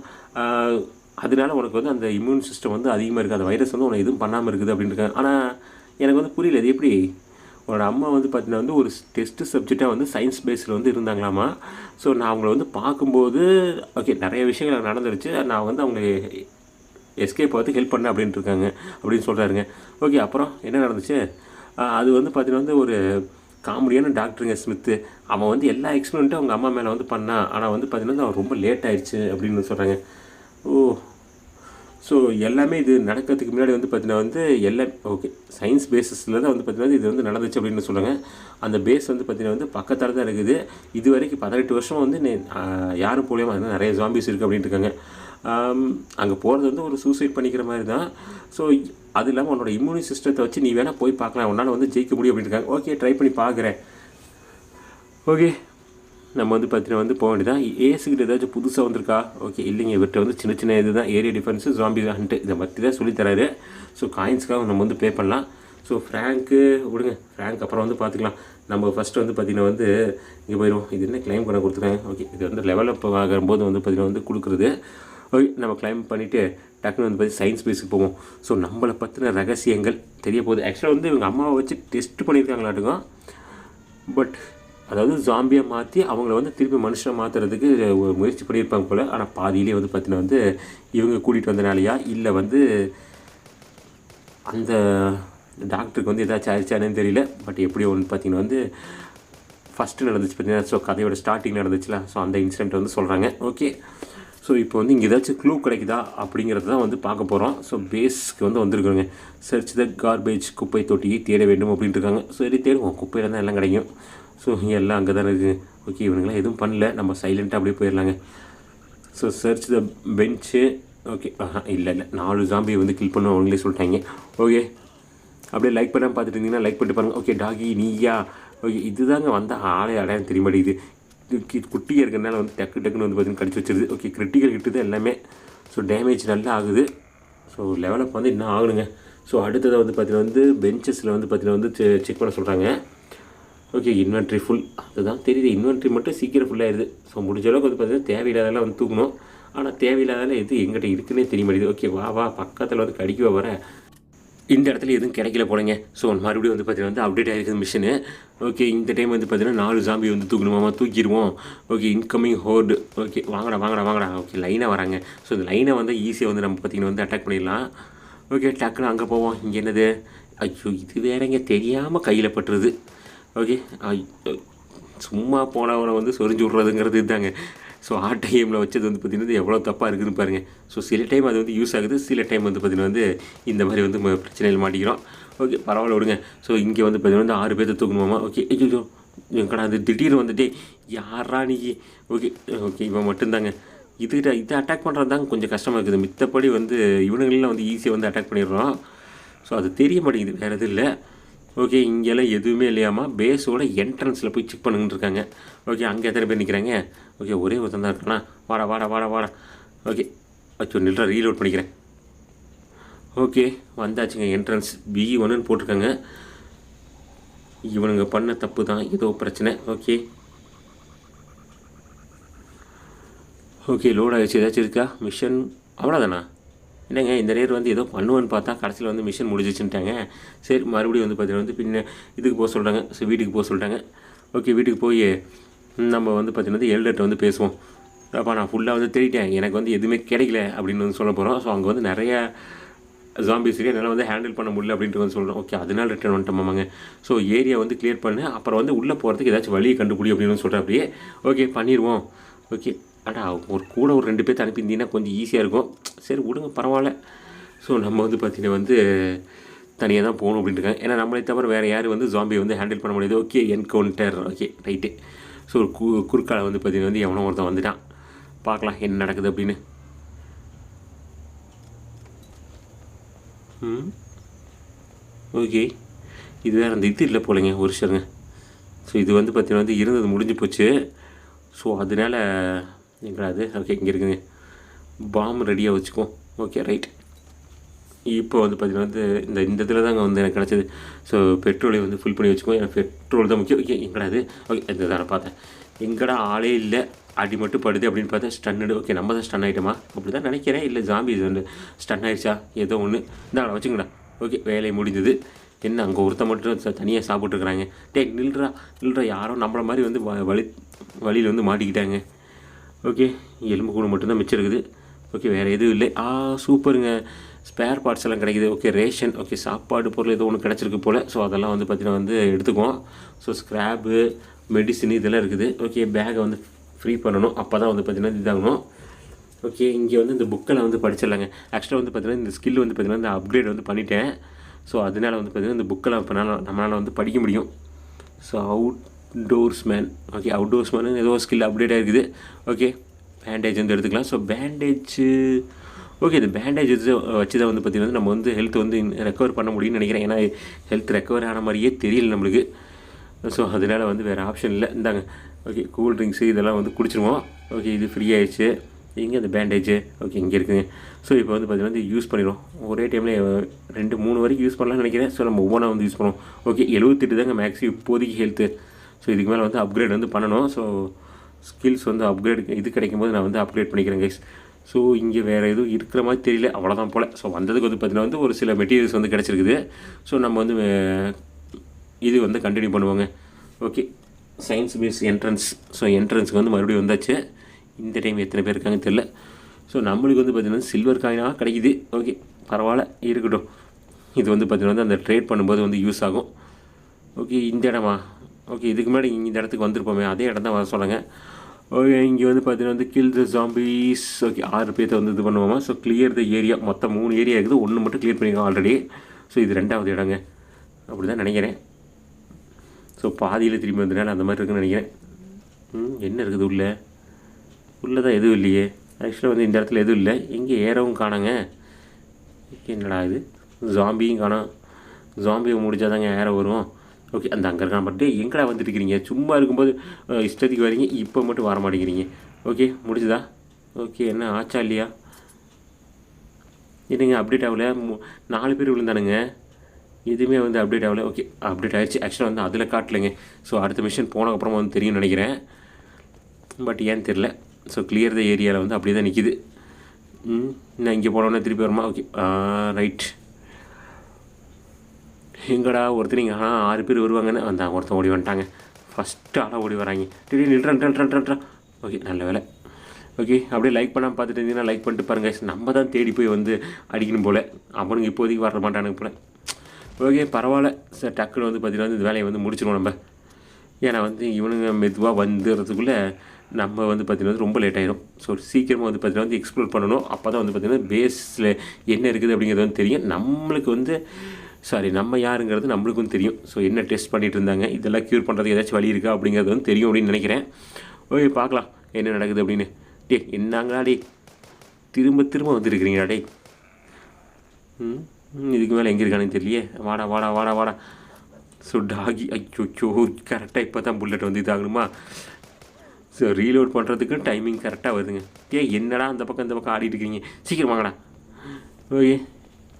அதனால உனக்கு வந்து அந்த இம்யூன் சிஸ்டம் வந்து அதிகமாக இருக்குது அந்த வைரஸ் வந்து உனக்கு எதுவும் பண்ணாமல் இருக்குது அப்படின்னு இருக்காங்க. ஆனால் எனக்கு வந்து புரியல இது எப்படி? அவரோட அம்மா வந்து பார்த்தீங்கன்னா வந்து ஒரு டெஸ்ட் சப்ஜெக்டாக வந்து சயின்ஸ் பேஸில் வந்து இருந்தாங்களாமா. ஸோ நான் அவங்கள வந்து பார்க்கும்போது ஓகே நிறைய விஷயங்கள் நடந்துருச்சு. நான் வந்து அவங்க எஸ்கேப் பார்த்து ஹெல்ப் பண்ணேன் அப்படின்ட்டு இருக்காங்க அப்படின்னு சொல்கிறாருங்க ஓகே அப்புறம் என்ன நடந்துச்சு? அது வந்து பார்த்தீங்கன்னா வந்து ஒரு காமெடியான டாக்டருங்க ஸ்மித்து அவன் வந்து எல்லா எக்ஸ்பிரிமெண்ட்டும் அவங்க அம்மா மேலே வந்து பண்ணான். ஆனால் வந்து பார்த்தீங்கன்னா அவன் ரொம்ப லேட் ஆயிடுச்சு அப்படின்னு சொல்கிறாங்க ஓ ஸோ எல்லாமே இது நடக்கிறதுக்கு முன்னாடி வந்து பார்த்தீங்கன்னா வந்து எல்லாம் ஓகே சயின்ஸ் பேஸஸில் தான் வந்து பார்த்தீங்கன்னா இது வந்து நடந்துச்சு அப்படின்னு சொல்கிறாங்க அந்த பேஸ் வந்து பார்த்தீங்கன்னா வந்து பக்கத்தில் தான் இருக்குது. இது வரைக்கும் பதினெட்டு வருஷம் வந்து யாரும் போலியமாக இருந்தால் நிறைய ஜாம்பிஸ் இருக்குது அப்படின்ட்டு இருக்காங்க. அங்கே போகிறது வந்து ஒரு சூசைட் பண்ணிக்கிற மாதிரி தான். ஸோ அது இல்லாமல் உன்னோட இம்யூனி சிஸ்டத்தை வச்சு நீ வேணால் போய் பார்க்கலாம். உன்னால் வந்து ஜெயிக்க முடியும் அப்படின்ட்டு இருக்காங்க. ஓகே ட்ரை பண்ணி பார்க்குறேன். ஓகே நம்ம வந்து பார்த்தீங்கன்னா வந்து போக வேண்டியதான் ஏசுகிட்ட ஏதாச்சும் புதுசாக வந்திருக்கா? ஓகே இல்லைங்க இவர்கிட்ட வந்து சின்ன சின்ன இது தான் ஏரியா டிஃபென்ஸு ஜாம்பி ஹண்ட்டு இதை பற்றி தான் சொல்லித்தராரு ஸோ காயின்ஸ்க்காக நம்ம வந்து பே பண்ணலாம். ஸோ ஃப்ராங்க்கு விடுங்க. ஃப்ராங்க் அப்புறம் வந்து பார்த்துக்கலாம். நம்ம ஃபஸ்ட்டு வந்து பார்த்திங்கன்னா வந்து இங்கே போயிடும் இது என்ன கிளைம் பண்ண கொடுத்துருக்காங்க? ஓகே இது வந்து லெவலப் ஆகும்போது வந்து பார்த்திங்கன்னா வந்து கொடுக்குறது. ஓகே நம்ம கிளைம் பண்ணிவிட்டு டக்குன்னு வந்து பார்த்து சயின்ஸ் பேஸுக்கு போவோம். ஸோ நம்மளை பற்றின ரகசியங்கள் தெரிய போகுது. ஆக்சுவலாக வந்து இவங்க அம்மாவை வச்சு டெஸ்ட் பண்ணியிருக்காங்களாட்டுக்கும். பட் அதாவது ஜாம்பியை மாற்றி அவங்கள வந்து திருப்பி மனுஷனை மாற்றுறதுக்கு ஒரு முயற்சி பண்ணியிருப்பாங்க போல். ஆனால் பாதியிலே வந்து பார்த்தீங்கன்னா வந்து இவங்க கூட்டிகிட்டு வந்தனாலையா? இல்லை வந்து அந்த டாக்டருக்கு வந்து ஏதாச்சும் ஆயிடுச்சானு தெரியல. பட் எப்படி ஒன்று பார்த்தீங்கன்னா வந்து ஃபஸ்ட்டு நடந்துச்சு பார்த்தீங்கன்னா ஸோ கதையோட ஸ்டார்டிங் நடந்துச்சுல. ஸோ அந்த இன்சிடெண்ட் வந்து சொல்கிறாங்க ஓகே ஸோ இப்போ வந்து இங்கே ஏதாச்சும் க்ளூ கிடைக்குதா? அப்படிங்கிறத தான் வந்து பார்க்க போகிறோம் ஸோ பேஸ்க்கு வந்து வந்திருக்குறோங்க சர்ச் த கார்பேஜ் குப்பை தொட்டியை தேட வேண்டும் அப்படின்ட்டு இருக்காங்க. சரி தேடுவோம். குப்பையில் தான் எல்லாம் கிடைக்கும். ஸோ இங்கே எல்லாம் அங்கே தானே இருக்குது ஓகே இவனுங்களாம் எதுவும் பண்ணல. நம்ம சைலண்ட்டாக அப்படியே போயிடலாங்க. So search the bench okay இல்லை இல்லை. நாலு ஜாம்பி வந்து கில் பண்ண அவங்களே சொல்லிட்டாங்க. ஓகே அப்படியே லைக் பண்ணாமல் பார்த்துட்டு இருந்தீங்கன்னா லைக் பண்ணிட்டு பாருங்கள் ஓகே டாகி நீயா? ஓகே இதுதாங்க வந்த ஆளே அடையாளம் தெரிய மாட்டேங்குது. குட்டியாக இருக்கிறனால வந்து டக்கு டக்குன்னு வந்து பார்த்தீங்கன்னா கடிச்சு வச்சிருது. ஓகே கிரிட்டிக்கல் கிட்டு தான் எல்லாமே. ஸோ டேமேஜ் நல்லா ஆகுது. ஸோ லெவலப் வந்து இன்னும் ஆகணுங்க. ஸோ அடுத்தது வந்து பார்த்தீங்கன்னா வந்து பெஞ்சஸில் வந்து பார்த்தீங்கன்னா வந்து செக் பண்ண சொல்கிறாங்க ஓகே இன்வென்ட்ரி ஃபுல் அதுதான் தெரியுது. இன்வென்ட்ரி மட்டும் சீக்கிரம் ஃபுல்லாகிடுது ஸோ முடிஞ்ச அளவுக்கு வந்து பார்த்தீங்கன்னா தேவையில்லாதெல்லாம் வந்து தூக்கணும். ஆனால் தேவையில்லாதெல்லாம் எது எங்கிட்ட இருக்குன்னே தெரிய மாட்டேங்குது. ஓகே வா வா பக்கத்தில் வந்து கடிக்க வர இந்த இடத்துல எதுவும் கிடைக்கல போலங்க. ஸோ மறுபடியும் வந்து பார்த்தீங்கன்னா வந்து அப்டேட் ஆகிருக்குது மிஷினு ஓகே இந்த டைம் வந்து பார்த்தீங்கன்னா நாலு ஜாம்பி வந்து தூக்கணுமாமா தூக்கிடுவோம். ஓகே இன்கமிங் ஹோர்டு ஓகே வாங்கடா வாங்கடா வாங்கடா. ஓகே லைனாக வராங்க. ஸோ இந்த லைனை வந்து ஈஸியாக வந்து நம்ம பார்த்தீங்கன்னா வந்து அட்டாக் பண்ணிடலாம். ஓகே டக்குன்னு அங்கே போவோம். இங்கே என்னது? ஐயோ இது வேறங்க. தெரியாமல் கையில் பட்டுருது. ஓகே ஐயோ, சும்மா போனவனை வந்து சொரிஞ்சு விட்றதுங்கிறது இதுதாங்க. ஸோ ஆர்ட் டைமில் வச்சது வந்து பார்த்திங்கன்னா எவ்வளோ தப்பாக இருக்குதுன்னு பாருங்கள் ஸோ சில டைம் அது வந்து யூஸ் ஆகுது. சில டைம் வந்து பார்த்திங்கன்னா வந்து இந்த மாதிரி வந்து ம- பிரச்சனையில் மாட்டிக்கிறோம். ஓகே பரவாயில்ல விடுங்க. ஸோ இங்கே வந்து பார்த்திங்கன்னா வந்து ஆறு பேர்த்த தூக்கணுமாமா ஓகே ஐயோ எங்கடா அது திடீர்னு வந்துட்டே. யாரா நீ? ஓகே ஓகே இவன் மட்டும்தாங்க. இதுகிட்ட இதை அட்டாக் பண்ணுறது தாங்க கொஞ்சம் கஷ்டமாக இருக்குது. மித்தபடி வந்து இவனுங்களெலாம் வந்து ஈஸியாக வந்து அட்டாக் பண்ணிடுறோம். ஸோ அது தெரிய மாட்டேங்குது. வேறு எதுவும் இல்லை. ஓகே இங்கெல்லாம் எதுவுமே இல்லையாமா பேஸோட என்ட்ரன்ஸில் போய் செக் பண்ணுங்கன்னு இருக்காங்க. ஓகே அங்கே எத்தனை பேர் நிற்கிறாங்க ஓகே ஒரே ஒருத்தன் தான் இருக்கானா? வாடா வாடா வாடா வாடா. ஓகே அச்சோ நில்றா ரீலோட் பண்ணிக்கிறேன். ஓகே வந்தாச்சுங்க என்ட்ரன்ஸ் பி ஒன்றுன்னு போட்டிருக்காங்க. இவனுங்க பண்ண தப்பு தான். ஏதோ பிரச்சனை. ஓகே ஓகே லோட் ஆகிடுச்சு ஏதாச்சும் இருக்கா? மிஷன் அவ்வளோதானா என்னங்க இந்த ரேர் வந்து ஏதோ பண்ணுவேன்னு பார்த்தா கடைசியில் வந்து மிஷின் முடிஞ்சிச்சுட்டாங்க சரி மறுபடியும் வந்து பார்த்தீங்கன்னா வந்து பின்ன இதுக்கு போக சொல்கிறாங்க சரி வீட்டுக்கு போக சொல்லிட்டாங்க ஓகே வீட்டுக்கு போய் நம்ம வந்து பார்த்தீங்கன்னா எல்டர்கிட்ட வந்து பேசுவோம். அப்போ நான் ஃபுல்லாக வந்து தேடிட்டேன் எனக்கு வந்து எதுவுமே கிடைக்கல அப்படின்னு வந்து சொல்ல போகிறோம் ஸோ அங்கே வந்து நிறைய ஜாம்பிஸ் என்னால் வந்து ஹேண்டில் பண்ண முடியல அப்படின்ட்டு வந்து சொல்கிறோம் ஓகே அதனால் ரிட்டர்ன் வந்துட்டோமாங்க ஸோ ஏரியா வந்து கிளியர் பண்ணு. அப்புறம் வந்து உள்ளே போகிறதுக்கு ஏதாச்சும் வழியை கண்டுபிடி அப்படின்னு சொல்கிறேன் அப்படியே. ஓகே பண்ணிடுவோம் ஓகே அடா ஒரு கூட ஒரு ரெண்டு பேர்த்து அனுப்பியிருந்தீங்கன்னா கொஞ்சம் ஈஸியாக இருக்கும். சரி விடுங்க பரவாயில்ல. ஸோ நம்ம வந்து பார்த்தீங்கன்னா வந்து தனியாக தான் போகணும் அப்படின்ட்டு இருக்கேன் ஏன்னா நம்மளே தவிர வேறு யார் வந்து ஜாம்பி வந்து ஹேண்டில் பண்ண முடியாது. Okay encounter okay right so ஒரு கு குறுக்கால வந்து பார்த்தீங்கன்னா வந்து எவனோ ஒருத்தன் வந்துட்டான். பார்க்கலாம் என்ன நடக்குது அப்படின்னு. ம். ஓகே இது வேறு அந்த இது இல்லை போலங்க ஒரு விஷயங்க ஸோ இது வந்து பார்த்தீங்கன்னா வந்து இருந்தது முடிஞ்சு போச்சு. ஸோ அதனால எங்கடா அது ஓகே இங்கே இருக்குங்க பாம் ரெடியாக வச்சுக்குவோம். ஓகே ரைட் இப்போ வந்து பார்த்தீங்கன்னா வந்து இந்த இந்த இதில் தாங்க வந்து எனக்கு கிடச்சது. ஸோ பெட்ரோலை வந்து ஃபில் பண்ணி வச்சுக்கோ எனக்கு பெட்ரோல் தான் முக்கியம். ஓகே எங்கடா அது ஓகே இந்த தானே பார்த்தேன். எங்கடா ஆளே இல்லை. அடி மட்டும் படுது அப்படின்னு பார்த்தா ஸ்டன்னு ஓகே நம்ம தான் ஸ்டன் ஆகிட்டோமா அப்படி தான் நினைக்கிறேன். இல்லை ஜாம்பி வந்து ஸ்டன் ஆகிடுச்சா ஏதோ ஒன்று இந்தாடா வச்சுங்கடா ஓகே வேலை முடிஞ்சது. என்ன அங்கே ஒருத்த மட்டும் தனியாக சாப்பிட்ருக்குறாங்க டே நில்றா. நில்றா. யாரோ நம்மள மாதிரி வந்து வ- வழி வழியில் வந்து மாட்டிக்கிட்டாங்க. ஓகே எலும்பு கூடு மட்டும்தான் மிச்சம் இருக்குது. ஓகே வேறு எதுவும் இல்லை. ஆ சூப்பருங்க. ஸ்பேர் பார்ட்ஸ் எல்லாம் கிடைக்குது. ஓகே ரேஷன் ஓகே சாப்பாடு பொருள் ஏதோ ஒன்று கிடச்சிருக்கு போல். ஸோ அதெல்லாம் வந்து பார்த்திங்கன்னா வந்து எடுத்துக்குவோம். ஸோ ஸ்க்ராப்பு மெடிசின் இதெல்லாம் இருக்குது. ஓகே பேக்கை வந்து ஃப்ரீ பண்ணணும். அப்போ தான் வந்து பார்த்திங்கன்னா இதாகணும். ஓகே இங்கே வந்து இந்த புக்கெல்லாம் வந்து படிச்சிடலாங்க. ஆக்சுவலாக வந்து பார்த்திங்கன்னா இந்த ஸ்கில் வந்து பார்த்திங்கன்னா இந்த அப்கிரேட் வந்து பண்ணிட்டேன். ஸோ அதனால வந்து பார்த்திங்கன்னா இந்த புக்கெல்லாம் இப்போ நம்மளால் வந்து படிக்க முடியும். So out outdoors man okay outdoors man ஏதோ ஸ்கில் அப்டேட் ஆகிருக்குது ஓகே பேண்டேஜ் வந்து எடுத்துக்கலாம். ஸோ பேண்டேஜு ஓகே இந்த பேண்டேஜ் வச்சு வச்சு தான் வந்து பார்த்திங்கன்னா நம்ம வந்து ஹெல்த் வந்து ரெக்கவர் பண்ண முடியும்னு நினைக்கிறேன். ஏன்னா ஹெல்த் ரெக்கவர் ஆன மாதிரியே தெரியல நம்மளுக்கு. ஸோ அதனால் வந்து வேறு ஆப்ஷன் இல்லை. இந்தாங்க. ஓகே கூல் ட்ரிங்க்ஸு இதெல்லாம் வந்து குடிச்சிருவோம். ஓகே இது ஃப்ரீ ஆயிடுச்சு. இங்கே அந்த பேண்டேஜு ஓகே இங்கே இருக்குதுங்க ஸோ இப்போ வந்து பார்த்தீங்கன்னா வந்து யூஸ் பண்ணிடும் ஒரே டைமில் ரெண்டு மூணு வரைக்கும் யூஸ் பண்ணலாம்னு நினைக்கிறேன். ஸோ நம்ம ஒவ்வொன்றா வந்து யூஸ் பண்ணுவோம். ஓகே எழுபத்தெட்டு தாங்க மேக்ஸி இப்போதைக்கு ஹெல்த்து ஸோ இதுக்கு மேலே வந்து அப்கிரேட் வந்து பண்ணணும். ஸோ ஸ்கில்ஸ் வந்து அப்கிரேட் இது கிடைக்கும் போது நான் வந்து அப்கிரேட் பண்ணிக்கிறேன் கைஸ் ஸோ இங்கே வேறு எதுவும் இருக்கிற மாதிரி தெரியல. அவ்வளோதான் போல். ஸோ வந்ததுக்கு வந்து பார்த்தீங்கன்னா வந்து ஒரு சில மெட்டீரியல்ஸ் வந்து கிடச்சிருக்குது. ஸோ நம்ம வந்து இது வந்து கண்டினியூ பண்ணுவாங்க. Okay science base entrance so என்ட்ரன்ஸுக்கு வந்து மறுபடியும் வந்தாச்சு. இந்த டைம் எத்தனை பேர் இருக்காங்கன்னு தெரில ஸோ நம்மளுக்கு வந்து பார்த்திங்கன்னா சில்வர் காயினாக கிடைக்குது. ஓகே பரவாயில்ல. இருக்கட்டும். இது வந்து பார்த்திங்கன்னா வந்து அந்த ட்ரேட் பண்ணும்போது வந்து யூஸ் ஆகும். ஓகே இந்த இடமா? ஓகே இதுக்கு முன்னாடி இந்த இடத்துக்கு வந்திருப்போமே அதே இடம் தான் வர சொல்லுங்க. ஓகே இங்கே வந்து பார்த்தீங்கன்னா வந்து கில் த ஜாம்பிஸ் ஓகே ஆறு பேர்த்த வந்து இது பண்ணுவோமா? ஸோ கிளியர் த ஏரியா மொத்தம் மூணு ஏரியா இருக்குது. ஒன்று மட்டும் கிளியர் பண்ணியிருக்கோம் ஆல்ரெடி ஸோ இது ரெண்டாவது இடங்க. அப்படி தான் நினைக்கிறேன். ஸோ பாதியில் திரும்பி வந்தனால அந்த மாதிரி இருக்குன்னு நினைக்கிறேன். ம் என்ன இருக்குது உள்ளே? உள்ளே தான் எதுவும் இல்லையே. ஆக்சுவலாக வந்து இந்த இடத்துல எதுவும் இல்லை. எங்கே ஏறவும் காணாங்க. என்னடா இது? ஜாம்பியும் காணோம். ஜாம்பியை முடிச்சாதாங்க ஏற வரும் ஓகே அந்த அங்கே இருக்கான் மட்டும் எங்கடா வந்துட்டு இருக்கிறீங்க சும்மா இருக்கும்போது இஷ்டத்துக்கு வரீங்க இப்போ மட்டும் வர மாட்டேங்கிறீங்க. ஓகே முடிஞ்சுதா? ஓகே என்ன ஆச்சா இல்லையா? என்னங்க அப்டேட் ஆகல? நாலு பேர் விழுந்தானுங்க. எதுவுமே வந்து அப்டேட் ஆகல. ஓகே அப்டேட் ஆகிடுச்சு ஆக்சுவலாக வந்து அதில் காட்டலைங்க. ஸோ அடுத்த மிஷின் போனதுக்கப்புறமா வந்து தெரியும்னு நினைக்கிறேன். பட் ஏன்னு தெரில ஸோ கிளியர் த ஏரியாவில் வந்து அப்படியே தான் நிற்கிது ம் நான் இங்கே போனோன்னே திருப்பி வருமா? ஓகே ரைட் எங்கடா ஒருத்தர் இங்கே ஆனால் ஆறு பேர் வருவாங்கன்னு. அந்த ஒருத்தன் ஓடி வந்துட்டாங்க. ஃபஸ்ட்டு ஆளாக ஓடி வராங்க. திடீர்னு நில்றேன் ஓகே நல்ல வேலை. ஓகே அப்படியே லைக் பண்ணாமல் பார்த்துட்டு இருந்தீங்கன்னா லைக் பண்ணிட்டு பாருங்க நம்ம தான் தேடி போய் வந்து அடிக்கணும் போல். அவனுங்க இப்போதைக்கு வர மாட்டானுங்க போல். ஓகே பரவாயில்ல. சார் டக்குன்னு வந்து பார்த்தீங்கன்னா வந்து இந்த வேலையை வந்து முடிச்சிடுவோம் நம்ம. ஏன்னா வந்து இவனுங்க மெதுவாக வந்துடுறதுக்குள்ளே நம்ம வந்து பார்த்திங்கன்னா ரொம்ப லேட் ஆகிடும் ஸோ சீக்கிரமாக வந்து பார்த்திங்கன்னா வந்து எக்ஸ்ப்ளோர் பண்ணணும். அப்போ தான் வந்து பார்த்திங்கன்னா பேஸில் என்ன இருக்குது அப்படிங்கிறது வந்து தெரியும். நம்மளுக்கு வந்து சாரி நம்ம யாருங்கிறது நம்மளுக்கும் தெரியும். ஸோ என்ன டெஸ்ட் பண்ணிட்டு இருந்தாங்க இதெல்லாம் க்யூர் பண்ணுறதுக்கு ஏதாச்சும் வழி இருக்கா அப்படிங்கிறது வந்து தெரியும் அப்படின்னு நினைக்கிறேன். ஓகே பார்க்கலாம். என்ன நடக்குது அப்படின்னு. டே என்னங்களா டே திரும்ப திரும்ப வந்துருக்கிறீங்களா டே ம் ம், இதுக்கு மேலே எங்கே இருக்கானு தெரியலையே. வாடா வாடா வாடா வாடா. ஸோ டாகி ஐயோ கரெக்டாக இப்போ தான் புல்லட் வந்து இதாகணுமா? ஸோ ரீலோட் பண்ணுறதுக்கு டைமிங் கரெக்டாக வருதுங்க. ஏ என்னடா அந்த பக்கம் இந்த பக்கம் ஆடிட்டு இருக்கீங்க சீக்கிரம் வாங்கடா. ஓகே.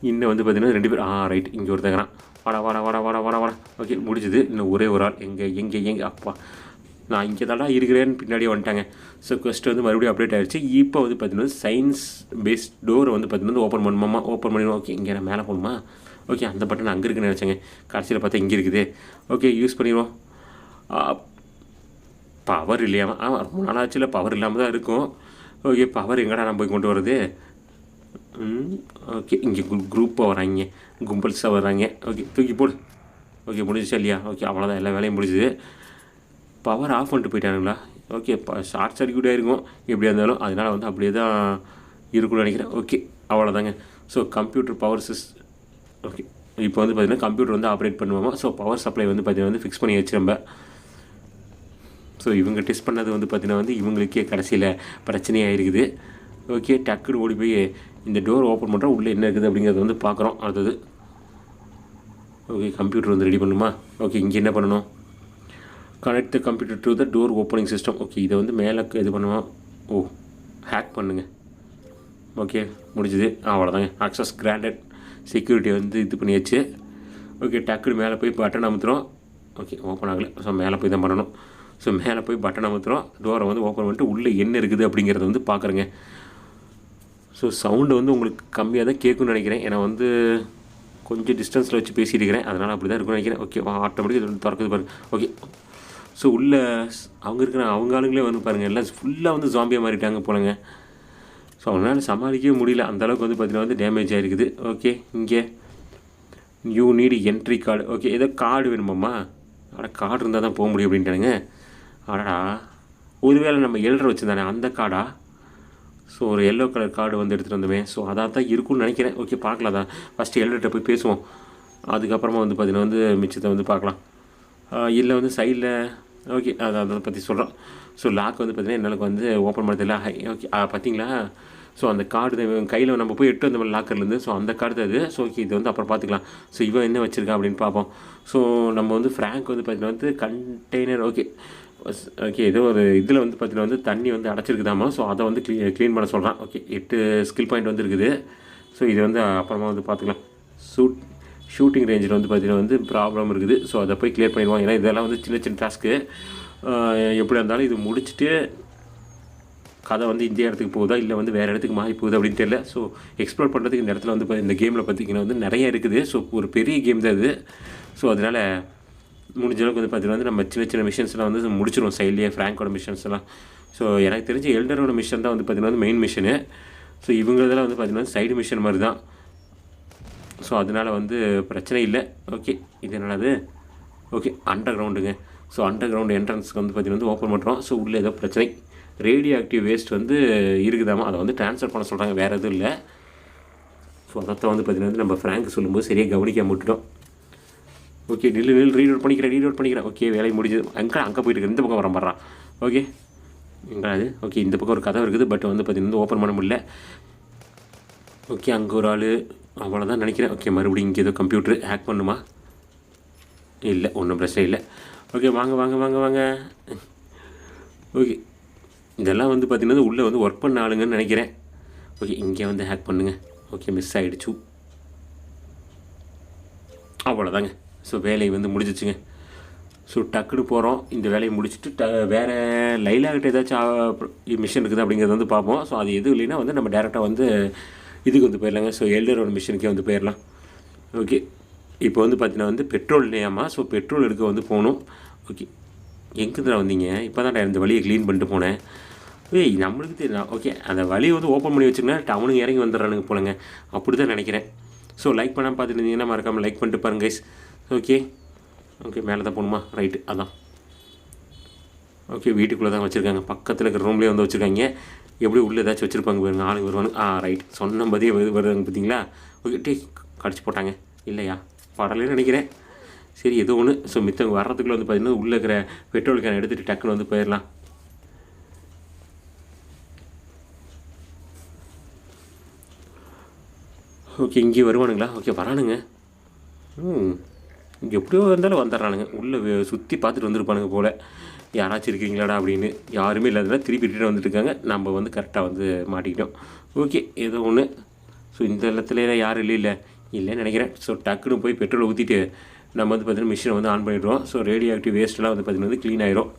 இன்னும் வந்து பார்த்தீங்கன்னா ரெண்டு பேர் ஆ ரைட் இங்கே ஒருத்தங்கிறான் வாடா வாடா வாடா வாடா வாடா வாடா. ஓகே முடிஞ்சுது. இன்னும் ஒரே ஒரு ஆள். எங்கே எங்கே எங்கே? அப்பா. நான் இங்கே தான்டா இருக்கிறேன்னு பின்னாடியே வந்துட்டாங்க. ஸோ கொஸ்ட் வந்து மறுபடியும் அப்டேட் ஆகிடுச்சு இப்போ வந்து பார்த்தீங்கன்னா சயின்ஸ் பேஸ்ட் டோரை வந்து பார்த்தீங்கன்னா ஓப்பன் பண்ணுமாமா ஓப்பன் பண்ணி ஓகே இங்கே நான் மேலே போகணுமா? ஓகே அந்த பட்டன் அங்கே இருக்குன்னு நினச்சேங்க. கடைசியில் பார்த்தா இங்கே இருக்குது. ஓகே யூஸ் பண்ணிடுவோம். பவர் இல்லையாமல் ஆமாம் ரொம்ப நாளாச்சுல. பவர் இல்லாமல் தான் இருக்கும். ஓகே பவர் எங்கடா நான் போய் கொண்டு வரது ஓகே இங்கே குரூப்பாக வராங்க கும்பல்ஸாக வராங்க ஓகே தூக்கி போடு ஓகே முடிஞ்சிச்சா இல்லையா ஓகே அவ்வளோதான் எல்லா வேலையும் முடிஞ்சுது பவர் ஆஃப் பண்ணிட்டு போயிட்டானுங்களா ஓகே ஷார்ட் சர்க்யூட் ஆகிருக்கும் எப்படியா இருந்தாலும் அதனால் வந்து அப்படியே தான் இருக்கும்னு நினைக்கிறேன் ஓகே அவ்வளோதாங்க ஸோ கம்ப்யூட்டர் பவர் சிஸ் ஓகே இப்போ வந்து பார்த்திங்கன்னா கம்ப்யூட்டர் வந்து ஆப்ரேட் பண்ணுவோமா ஸோ பவர் சப்ளை வந்து பார்த்திங்கன்னா வந்து ஃபிக்ஸ் பண்ணி வச்சு நம்ம. ஸோ இவங்க டெஸ்ட் பண்ணது வந்து பார்த்திங்கன்னா வந்து இவங்களுக்கே கடைசியில் பிரச்சனையாக இருக்குது. ஓகே டக்குன்னு ஓடி போய் இந்த டோர் ஓப்பன் பண்ணுறோம் உள்ளே என்ன இருக்குது அப்படிங்கிறத வந்து பார்க்குறோம். அடுத்தது ஓகே கம்ப்யூட்டர் வந்து ரெடி பண்ணுமா ஓகே இங்கே என்ன பண்ணணும்? Connect the computer to the door opening system okay இதை வந்து மேலே இது பண்ணுவோம் ஓ ஹேக் பண்ணுங்க. ஓகே முடிஞ்சுது. அவ்வளோதாங்க அக்சஸ் கிராண்டட் செக்யூரிட்டி வந்து இது பண்ணியாச்சு. ஓகே டக்குனு மேலே போய் பட்டன் அமுத்துறோம். ஓகே ஓப்பன் ஆகலை. ஸோ மேலே போய் தான் பண்ணணும். ஸோ மேலே போய் பட்டன் அமுத்துறோம். டோரை வந்து ஓப்பன் பண்ணிட்டு உள்ளே என்ன இருக்குது அப்படிங்கிறத வந்து பார்க்குறேங்க. ஸோ சவுண்டு வந்து உங்களுக்கு கம்மியாக தான் கேட்கும்னு நினைக்கிறேன். ஏன்னா வந்து கொஞ்சம் டிஸ்டன்ஸில் வச்சு பேசிட்டு இருக்கிறேன் அதனால் அப்படி தான் இருக்கும்னு நினைக்கிறேன். ஓகே ஆட்டோமேட்டிக் இது திறக்குது பாருங்கள் ஓகே ஸோ உள்ளே அவங்க இருக்கிற அவங்க ஆளுங்களே வந்து பாருங்கள் எல்லாம் ஃபுல்லாக வந்து ஜாம்பியாக மாறிட்டாங்க போலங்க. ஸோ அவங்களால சமாளிக்கவே முடியல. அந்த அளவுக்கு வந்து பார்த்தீங்கன்னா வந்து டேமேஜ் ஆகிருக்குது ஓகே இங்கே you need entry card okay ஏதோ கார்டு வேணுமாம்மா? ஆனால் கார்டு இருந்தால் தான் போக முடியும் அப்படின்ட்டானுங்க. அடடா. ஒருவேளை நம்ம எழுற வச்சுருந்தானே அந்த கார்டா ஸோ ஒரு எல்லோ கலர் கார்டு வந்து எடுத்துகிட்டு வந்தோமே. ஸோ அதாக தான் இருக்கும்னு நினைக்கிறேன். ஓகே பார்க்கலாம் தான் ஃபஸ்ட்டு எல்லோட்ட போய் பேசுவோம். அதுக்கப்புறமா வந்து பார்த்தீங்கன்னா வந்து மிச்சத்தை வந்து பார்க்கலாம். இல்லை வந்து சைடில் ஓகே அதை அதை பற்றி சொல்கிறோம் ஸோ லாக் வந்து பார்த்தீங்கன்னா என்னால் வந்து ஓப்பன் பண்ண தெரியல ஹை ஓகே பார்த்தீங்களா ஸோ அந்த கார்டு கையில் நம்ம போய் எட்டு வந்த லாக்கர்லேருந்து ஸோ அந்த கார்டு தான் அது. ஸோ ஓகே இது வந்து அப்புறம் பார்த்துக்கலாம். ஸோ இவன் என்ன வச்சுருக்கா அப்படின்னு பார்ப்போம். ஸோ நம்ம வந்து ஃப்ராங்க் வந்து பார்த்தீங்கன்னா வந்து கண்டெய்னர் ஓகே ஓகே இது ஒரு இதில் வந்து பார்த்தீங்கன்னா வந்து தண்ணி வந்து அடைச்சிருக்குதாமா? ஸோ அதை வந்து க்ளீ க்ளீன் பண்ண சொல்கிறான் ஓகே எட்டு ஸ்கில் பாயிண்ட் வந்து இருக்குது. ஸோ இது வந்து அப்புறமா வந்து பார்த்துக்கலாம் ஷூட் ஷூட்டிங் ரேஞ்சில் வந்து பார்த்தீங்கன்னா வந்து ப்ராப்ளம் இருக்குது. ஸோ அதை போய் கிளியர் பண்ணிடுவோம் ஏன்னா இதெல்லாம் வந்து சின்ன சின்ன டாஸ்க்கு எப்படி இருந்தாலும் இது முடிச்சுட்டு கதை வந்து இந்த இடத்துக்கு போகுதா? இல்லை வந்து வேறு இடத்துக்கு மாறி போகுது அப்படின்னு தெரியல. ஸோ எக்ஸ்ப்ளோர் பண்ணுறதுக்கு இந்த இடத்துல வந்து இந்த கேமில் பார்த்தீங்கன்னா வந்து நிறைய இருக்குது. ஸோ ஒரு பெரிய கேம் தான் இது. ஸோ அதனால் முடிஞ்ச அளவுக்கு வந்து பார்த்தீங்கன்னா வந்து நம்ம சின்ன சின்ன மிஷின்ஸ்லாம் வந்து முடிச்சிருவோம் சைட்லேயே ஃப்ராங்கோட மிஷின்ஸ்லாம் எல்லாம். ஸோ எனக்கு தெரிஞ்ச எல்டரோட மிஷன் தான் வந்து பார்த்தீங்கன்னா வந்து மெயின் மிஷினு ஸோ இவங்களதெல்லாம் வந்து பார்த்தீங்கன்னா சைடு மிஷின் மாதிரி தான். ஸோ அதனால் வந்து பிரச்சனை இல்லை. ஓகே இது என்னது ஓகே அண்டர் கிரவுண்டுங்க ஸோ அண்டர் கிரவுண்ட் என்ட்ரன்ஸ்க்கு வந்து பார்த்திங்கன்னா வந்து ஓப்பன் பண்ணுறோம் ஸோ உள்ளே ஏதோ பிரச்சனை. ரேடியோ ஆக்டிவ் வேஸ்ட் வந்து இருக்குதாமா? அதை வந்து ட்ரான்ஸ்ஃபர் பண்ண சொல்கிறாங்க வேறு எதுவும் இல்லை. ஸோ அதைத்தான் வந்து பார்த்தீங்கன்னா வந்து நம்ம ஃப்ராங்க் சொல்லும்போது சரியாக கவனிக்க விட்டுட்டோம். ஓகே நில்லு நில் ரீலோட் பண்ணிக்கிறேன் ரீலோட் பண்ணிக்கிறேன். ஓகே வேலை முடிஞ்சது. அங்கே அங்கே போயிட்டு இருக்கு. இந்த பக்கம் வர மாட்டான் ஓகே எங்கே ஓகே இந்த பக்கம் ஒரு கதை இருக்குது. பட் வந்து பார்த்தீங்கன்னா ஓப்பன் பண்ண முடியல. ஓகே அங்கே ஒரு ஆள். அவ்வளோதான் நினைக்கிறேன். ஓகே மறுபடியும் இங்கே ஏதோ கம்ப்யூட்டர் ஹேக் பண்ணுமா? இல்லை ஒன்றும் பிரச்சனை இல்லை. ஓகே வாங்க வாங்க வாங்க வாங்க. ஓகே இதெல்லாம் வந்து பார்த்தீங்கன்னா உள்ளே வந்து ஒர்க் பண்ண ஆளுங்கன்னு நினைக்கிறேன். ஓகே இங்கே வந்து ஹேக் பண்ணுங்க. ஓகே மிஸ் ஆகிடுச்சு அவ்வளோதாங்க ஸோ வேலையை வந்து முடிஞ்சிச்சுங்க. ஸோ டக்குன்னு போகிறோம் இந்த வேலையை முடிச்சுட்டு ட வேறு லைலாகிட்ட ஏதாச்சும் மிஷின் இருக்குது அப்படிங்கிறத வந்து பார்ப்போம். ஸோ அது எதுவும் இல்லைன்னா வந்து நம்ம டேரெக்டாக வந்து இதுக்கு வந்து போயிடலாங்க. ஸோ எல்டரோட மிஷினுக்கே வந்து போயிடலாம். ஓகே இப்போ வந்து பார்த்தீங்கன்னா வந்து பெட்ரோல் இல்லையாமா ஸோ பெட்ரோல் எடுக்க வந்து போகணும். ஓகே எங்கே வந்தீங்க? இப்போ தான் இந்த வழியை க்ளீன் பண்ணிட்டு போனேன். ஏய் நம்மளுக்கு தெரியலாம் ஓகே அந்த வழியை வந்து ஓப்பன் பண்ணி வச்சுங்கன்னா டவுனுக்கு இறங்கி வந்துடுறானுங்க போலங்க. அப்படி தான் நினைக்கிறேன். ஸோ லைக் பண்ணாமல் பார்த்துட்டு இருந்தீங்கன்னா மறக்காமல் லைக் பண்ணிட்டு பாருங்க கைஸ் ஓகே ஓகே மேலே தான் போகணுமா? ரைட்டு அதான். ஓகே வீட்டுக்குள்ளே தான் வச்சுருக்காங்க. பக்கத்தில் இருக்கிற ரூம்லேயே வந்து வச்சுருக்காங்க. எப்படி உள்ளே ஏதாச்சும் வச்சுருப்பாங்க பாருங்க. ஆளுங்க வருவாங்க ஆ ரைட் சொன்ன பதியே வருது வருதாங்க பார்த்தீங்களா ஓகே டீ கடிச்சு போட்டாங்க. இல்லையா? படலைன்னு நினைக்கிறேன். சரி ஏதோ ஒன்று ஸோ மித்தவங்க வர்றதுக்குள்ளே வந்து பார்த்தீங்கன்னா உள்ளே இருக்கிற பெட்ரோல் கேன் எடுத்துகிட்டு டக்குன்னு வந்து போயிடலாம் ஓகே இங்கே வருவானுங்களா? ஓகே வரானுங்க. ம். எப்படியோ இருந்தாலும் வந்துடுறானுங்க உள்ளே சுற்றி பார்த்துட்டு வந்திருப்பானுங்க போல். யாராச்சும் இருக்கீங்களாடா? அப்படின்னு யாருமே இல்லாதனால திருப்பி ரிட்டர்ன் வந்துட்டுருக்காங்க. நம்ம வந்து கரெக்டாக வந்து மாட்டிக்கிட்டோம். ஓகே ஏதோ ஒன்று ஸோ இந்த இடத்துல யாரும் இல்லை இல்லை. இல்லைன்னு நினைக்கிறேன். ஸோ டக்குன்னு போய் பெட்ரோல் ஊற்றிட்டு நம்ம வந்து பார்த்திங்கன்னா மிஷினை வந்து ஆன் பண்ணிடுவோம் ஸோ ரேடியோ ஆக்டிவ் வேஸ்ட்லாம் வந்து பார்த்திங்கன்னா வந்து க்ளீன் ஆயிரும்.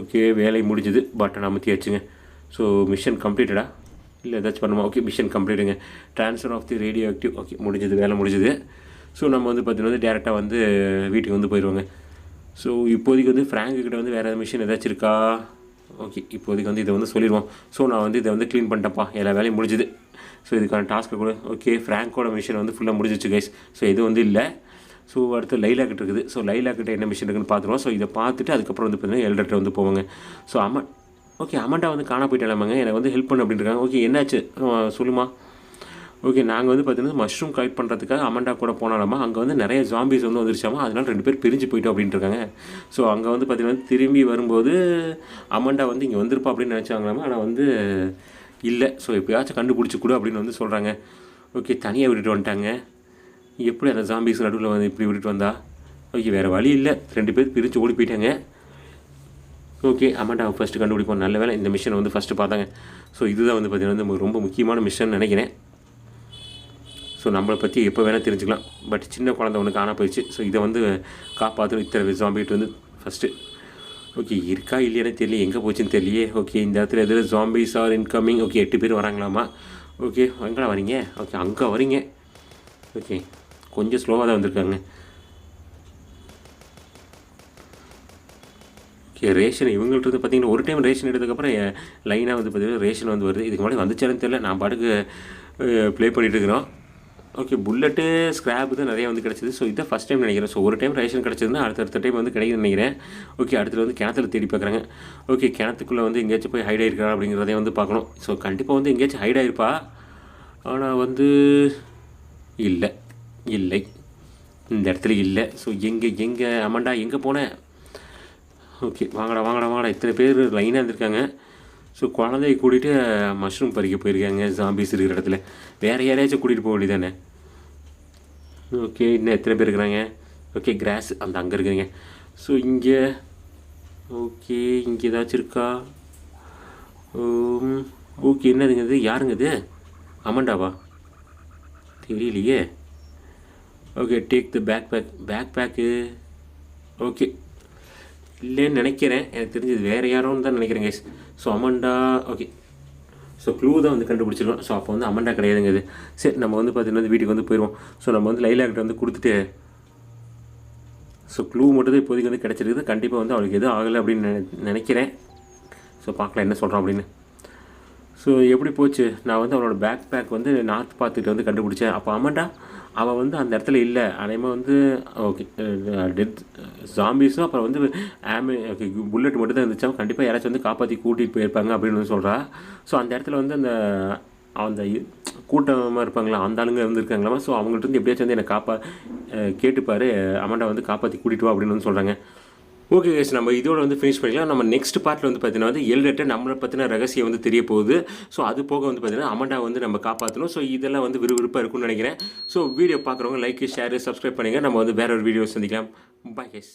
ஓகே வேலை முடிஞ்சுது. பட்டன் அமுத்தியாச்சுங்க. ஸோ மிஷன் கம்ப்ளீட்டடா இல்லை ஏதாச்சும் பண்ணுமா? Okay mission கம்ப்ளீட்டுங்க transfer of the radio active okay முடிஞ்சது. வேலை முடிஞ்சது. ஸோ நம்ம வந்து பார்த்தீங்கன்னா வந்து டேரெக்டாக வந்து வீட்டுக்கு வந்து போயிடுவாங்க ஸோ இப்போதைக்கு வந்து ஃப்ராங்கு கிட்ட வந்து வேறு மிஷின் ஏதாச்சும் இருக்கா? ஓகே இப்போதைக்கு வந்து இதை வந்து சொல்லிடுவோம். ஸோ நான் வந்து இதை வந்து க்ளீன் பண்ணிட்டேன்ப்பா. எல்லா வேலையும் முடிஞ்சுது. ஸோ இதுக்கான டாஸ்க்கை கூட ஓகே ஃப்ராங்கோட மிஷின் வந்து ஃபுல்லாக முடிஞ்சிச்சு கைஸ் ஸோ இது வந்து இல்லை. ஸோ அடுத்து லைலா கிட்ட இருக்குது. ஸோ லைலா கிட்ட என்ன மிஷின் இருக்குன்னு பார்த்துருவோம். ஸோ இதை பார்த்துட்டு அதுக்கப்புறம் வந்து பார்த்தீங்கன்னா எல்டர்கிட்ட வந்து போவாங்க. ஸோ அமன் ஓகே அமண்டா வந்து காண போயிட்டாலாமாங்க எனக்கு வந்து ஹெல்ப் பண்ணு அப்படின்னு இருக்காங்க. ஓகே என்னாச்சு? சொல்லுமா? ஓகே நாங்கள் வந்து பார்த்தீங்கன்னா மஷ்ரூம் கலெக்ட் பண்ணுறதுக்காக அமண்டா கூட போனாலாமா? அங்கே வந்து நிறைய ஜாம்பிஸ் வந்து வந்துருச்சாமா? அதனால ரெண்டு பேர் பிரிஞ்சு போயிட்டோம் அப்படின்ட்டு இருக்காங்க ஸோ அங்கே வந்து பார்த்தீங்கன்னா திரும்பி வரும்போது அமண்டா வந்து இங்கே வந்திருப்பா அப்படின்னு நினச்சாங்களாமா? ஆனால் வந்து இல்லை. ஸோ எப்போயாச்சும் கண்டுபிடிச்சி கொடு அப்படின்னு வந்து சொல்கிறாங்க ஓகே தனியாக விட்டுட்டு வந்துட்டாங்க. எப்படி அந்த ஜாம்பிஸ் நடுவில் வந்து இப்படி விட்டுட்டு வந்தா? ஓகே வேறு வழி இல்லை. ரெண்டு பேர் பிரித்து ஓடி போயிட்டாங்க. ஓகே அமண்டா ஃபஸ்ட்டு கண்டுபிடிப்போம். நல்ல வேலை இந்த மிஷனை வந்து ஃபஸ்ட்டு பார்த்தாங்க. ஸோ இதுதான் வந்து பார்த்தீங்கன்னா வந்து ரொம்ப முக்கியமான மிஷன் நினைக்கிறேன். ஸோ நம்மளை பற்றி எப்போ வேணால் தெரிஞ்சுக்கலாம். பட் சின்ன குழந்தை ஒன்று காண போயிடுச்சு. ஸோ இதை வந்து காப்பாற்றணும் இத்தனை ஜாம்பிட்டு வந்து ஃபஸ்ட்டு ஓகே இருக்கா இல்லையானே தெரியல எங்கே போச்சுன்னு தெரியலையே. ஓகே இந்த இடத்துல எதில் ஜாம்பிஸ் ஆர் இன்கமிங் ஓகே எட்டு பேர் வராங்களாமா? ஓகே எங்கடா வரீங்க? ஓகே அங்கே வரீங்க. ஓகே கொஞ்சம் ஸ்லோவாக தான் வந்திருக்காங்க. ஓகே ரேஷன் இவங்கள்ட்ட வந்து பார்த்தீங்கன்னா ஒரு டைம் ரேஷன் எடுத்ததுக்கப்புறம் லைனாக வந்து பார்த்தீங்கன்னா ரேஷன் வந்து வருது. இதுக்கு முன்னாடி வந்துச்சாலும் தெரியல. நான் பாட்டுக்கு ப்ளே பண்ணிகிட்டு இருக்கிறோம். ஓகே புல்லட்டு ஸ்க்ராப் தான் நிறைய வந்து கிடச்சிது. ஸோ இதை ஃபஸ்ட் டைம் நினைக்கிறேன். ஸோ ஒரு டைம் ரேஷன் கிடச்சதுன்னா அடுத்தடுத்த டைம் வந்து கிடைக்குதுன்னு நினைக்கிறேன். ஓகே அடுத்தது வந்து கிணத்துல தேடி பார்க்குறாங்க. ஓகே கிணத்துக்குள்ளே வந்து எங்கேயாச்சும் போய் ஹைட் ஆகிருக்கா அப்படிங்கிறதையும் வந்து பார்க்கணும். ஸோ கண்டிப்பாக வந்து எங்கேயாச்சும் ஹைட் ஆகிருப்பா ஆனால் வந்து இல்லை. இல்லை. இந்த இடத்துல இல்லை. ஸோ எங்கே எங்கே அமண்டா எங்கே போனேன் ஓகே வாங்கடா வாங்கடா வாங்கடா. இத்தனை பேர் லைனாக இருந்திருக்காங்க. ஸோ குழந்தைய கூட்டிகிட்டு மஷ்ரூம் பறிக்க போயிருக்காங்க. ஜாம்பிஸ் இருக்கிற இடத்துல. வேறு யாரையாச்சும் கூட்டிகிட்டு போக வேண்டியதானே ஓகே இன்னும் எத்தனை பேர் இருக்கிறாங்க? ஓகே கிராஸ் அந்த அங்கே இருக்குதுங்க ஸோ இங்கே ஓகே இங்கே ஏதாச்சும் இருக்கா? Um, ஓகே என்னதுங்க இது? யாருங்க இது? அமண்டாவா? தெரியலையே. Okay take the back back back back okay இல்லைன்னு நினைக்கிறேன். எனக்கு தெரிஞ்சது வேறு யாரோன்னு தான் நினைக்கிறேன் so Amanda okay so clue தான் வந்து கண்டுபிடிச்சிருக்கோம். ஸோ அப்போ வந்து அமண்டா கிடையாதுங்க இது. சரி நம்ம வந்து பார்த்தீங்கன்னா வீட்டுக்கு வந்து போயிடுவோம் ஸோ நம்ம வந்து லைலாக்கிட்ட வந்து கொடுத்துட்டு ஸோ க்ளூ மட்டும் தான் இப்போதைக்கு வந்து கிடச்சிருக்குது. கண்டிப்பாக வந்து அவளுக்கு எதுவும் ஆகலை அப்படின்னு நினை- நினைக்கிறேன். ஸோ பார்க்கலாம் என்ன சொல்கிறோம் அப்படின்னு. ஸோ எப்படி போச்சு? நான் வந்து அவளோட பேக் பேக் வந்து நார்த் பார்த்துட்டு வந்து கண்டுபிடிச்சேன். அப்போ அமண்டா அவள் வந்து அந்த இடத்துல இல்லை. அதேமாதிரி வந்து ஓகே டெத் ஜாம்பிஸும் அப்புறம் வந்து ஆமி ஓகே புல்லட் மட்டும் தான் இருந்துச்சா கண்டிப்பாக யாராச்சும் வந்து காப்பாற்றி கூட்டிகிட்டு போயிருப்பாங்க அப்படின்னு வந்து சொல்கிறா ஸோ அந்த இடத்துல வந்து அந்த அந்த கூட்டமாக இருப்பாங்களா? அந்த ஆளுங்க இருந்திருக்காங்களாமா ஸோ அவங்கள்ட்ட இருந்து எப்படியாச்சும் வந்து என்னை காப்பா கேட்டுப்பார். அமண்டா வந்து காப்பாற்றி கூட்டிகிட்டு வா அப்படின்னு வந்து சொல்கிறாங்க ஓகே கேஸ் நம்ம இதோட வந்து ஃபினிஷ் பண்ணிக்கலாம். நம்ம நெக்ஸ்ட் பார்ட்டில் வந்து பார்த்தீங்கன்னா வந்து எல்ரெட்டை நம்மளை பற்றின ரகசியம் வந்து தெரிய போகுது. ஸோ அது போக வந்து பார்த்தீங்கன்னா அமண்டா வந்து நம்ம காப்பாற்றணும் ஸோ இதெல்லாம் வந்து விறுவிறுப்பாக இருக்கும்னு நினைக்கிறேன். ஸோ வீடியோ பார்க்குறவங்க லைக் ஷேர் சப்ஸ்கிரைப் பண்ணுங்கள் நம்ம வந்து வேற ஒரு வீடியோ சந்திக்கலாம். பாய் கேஸ்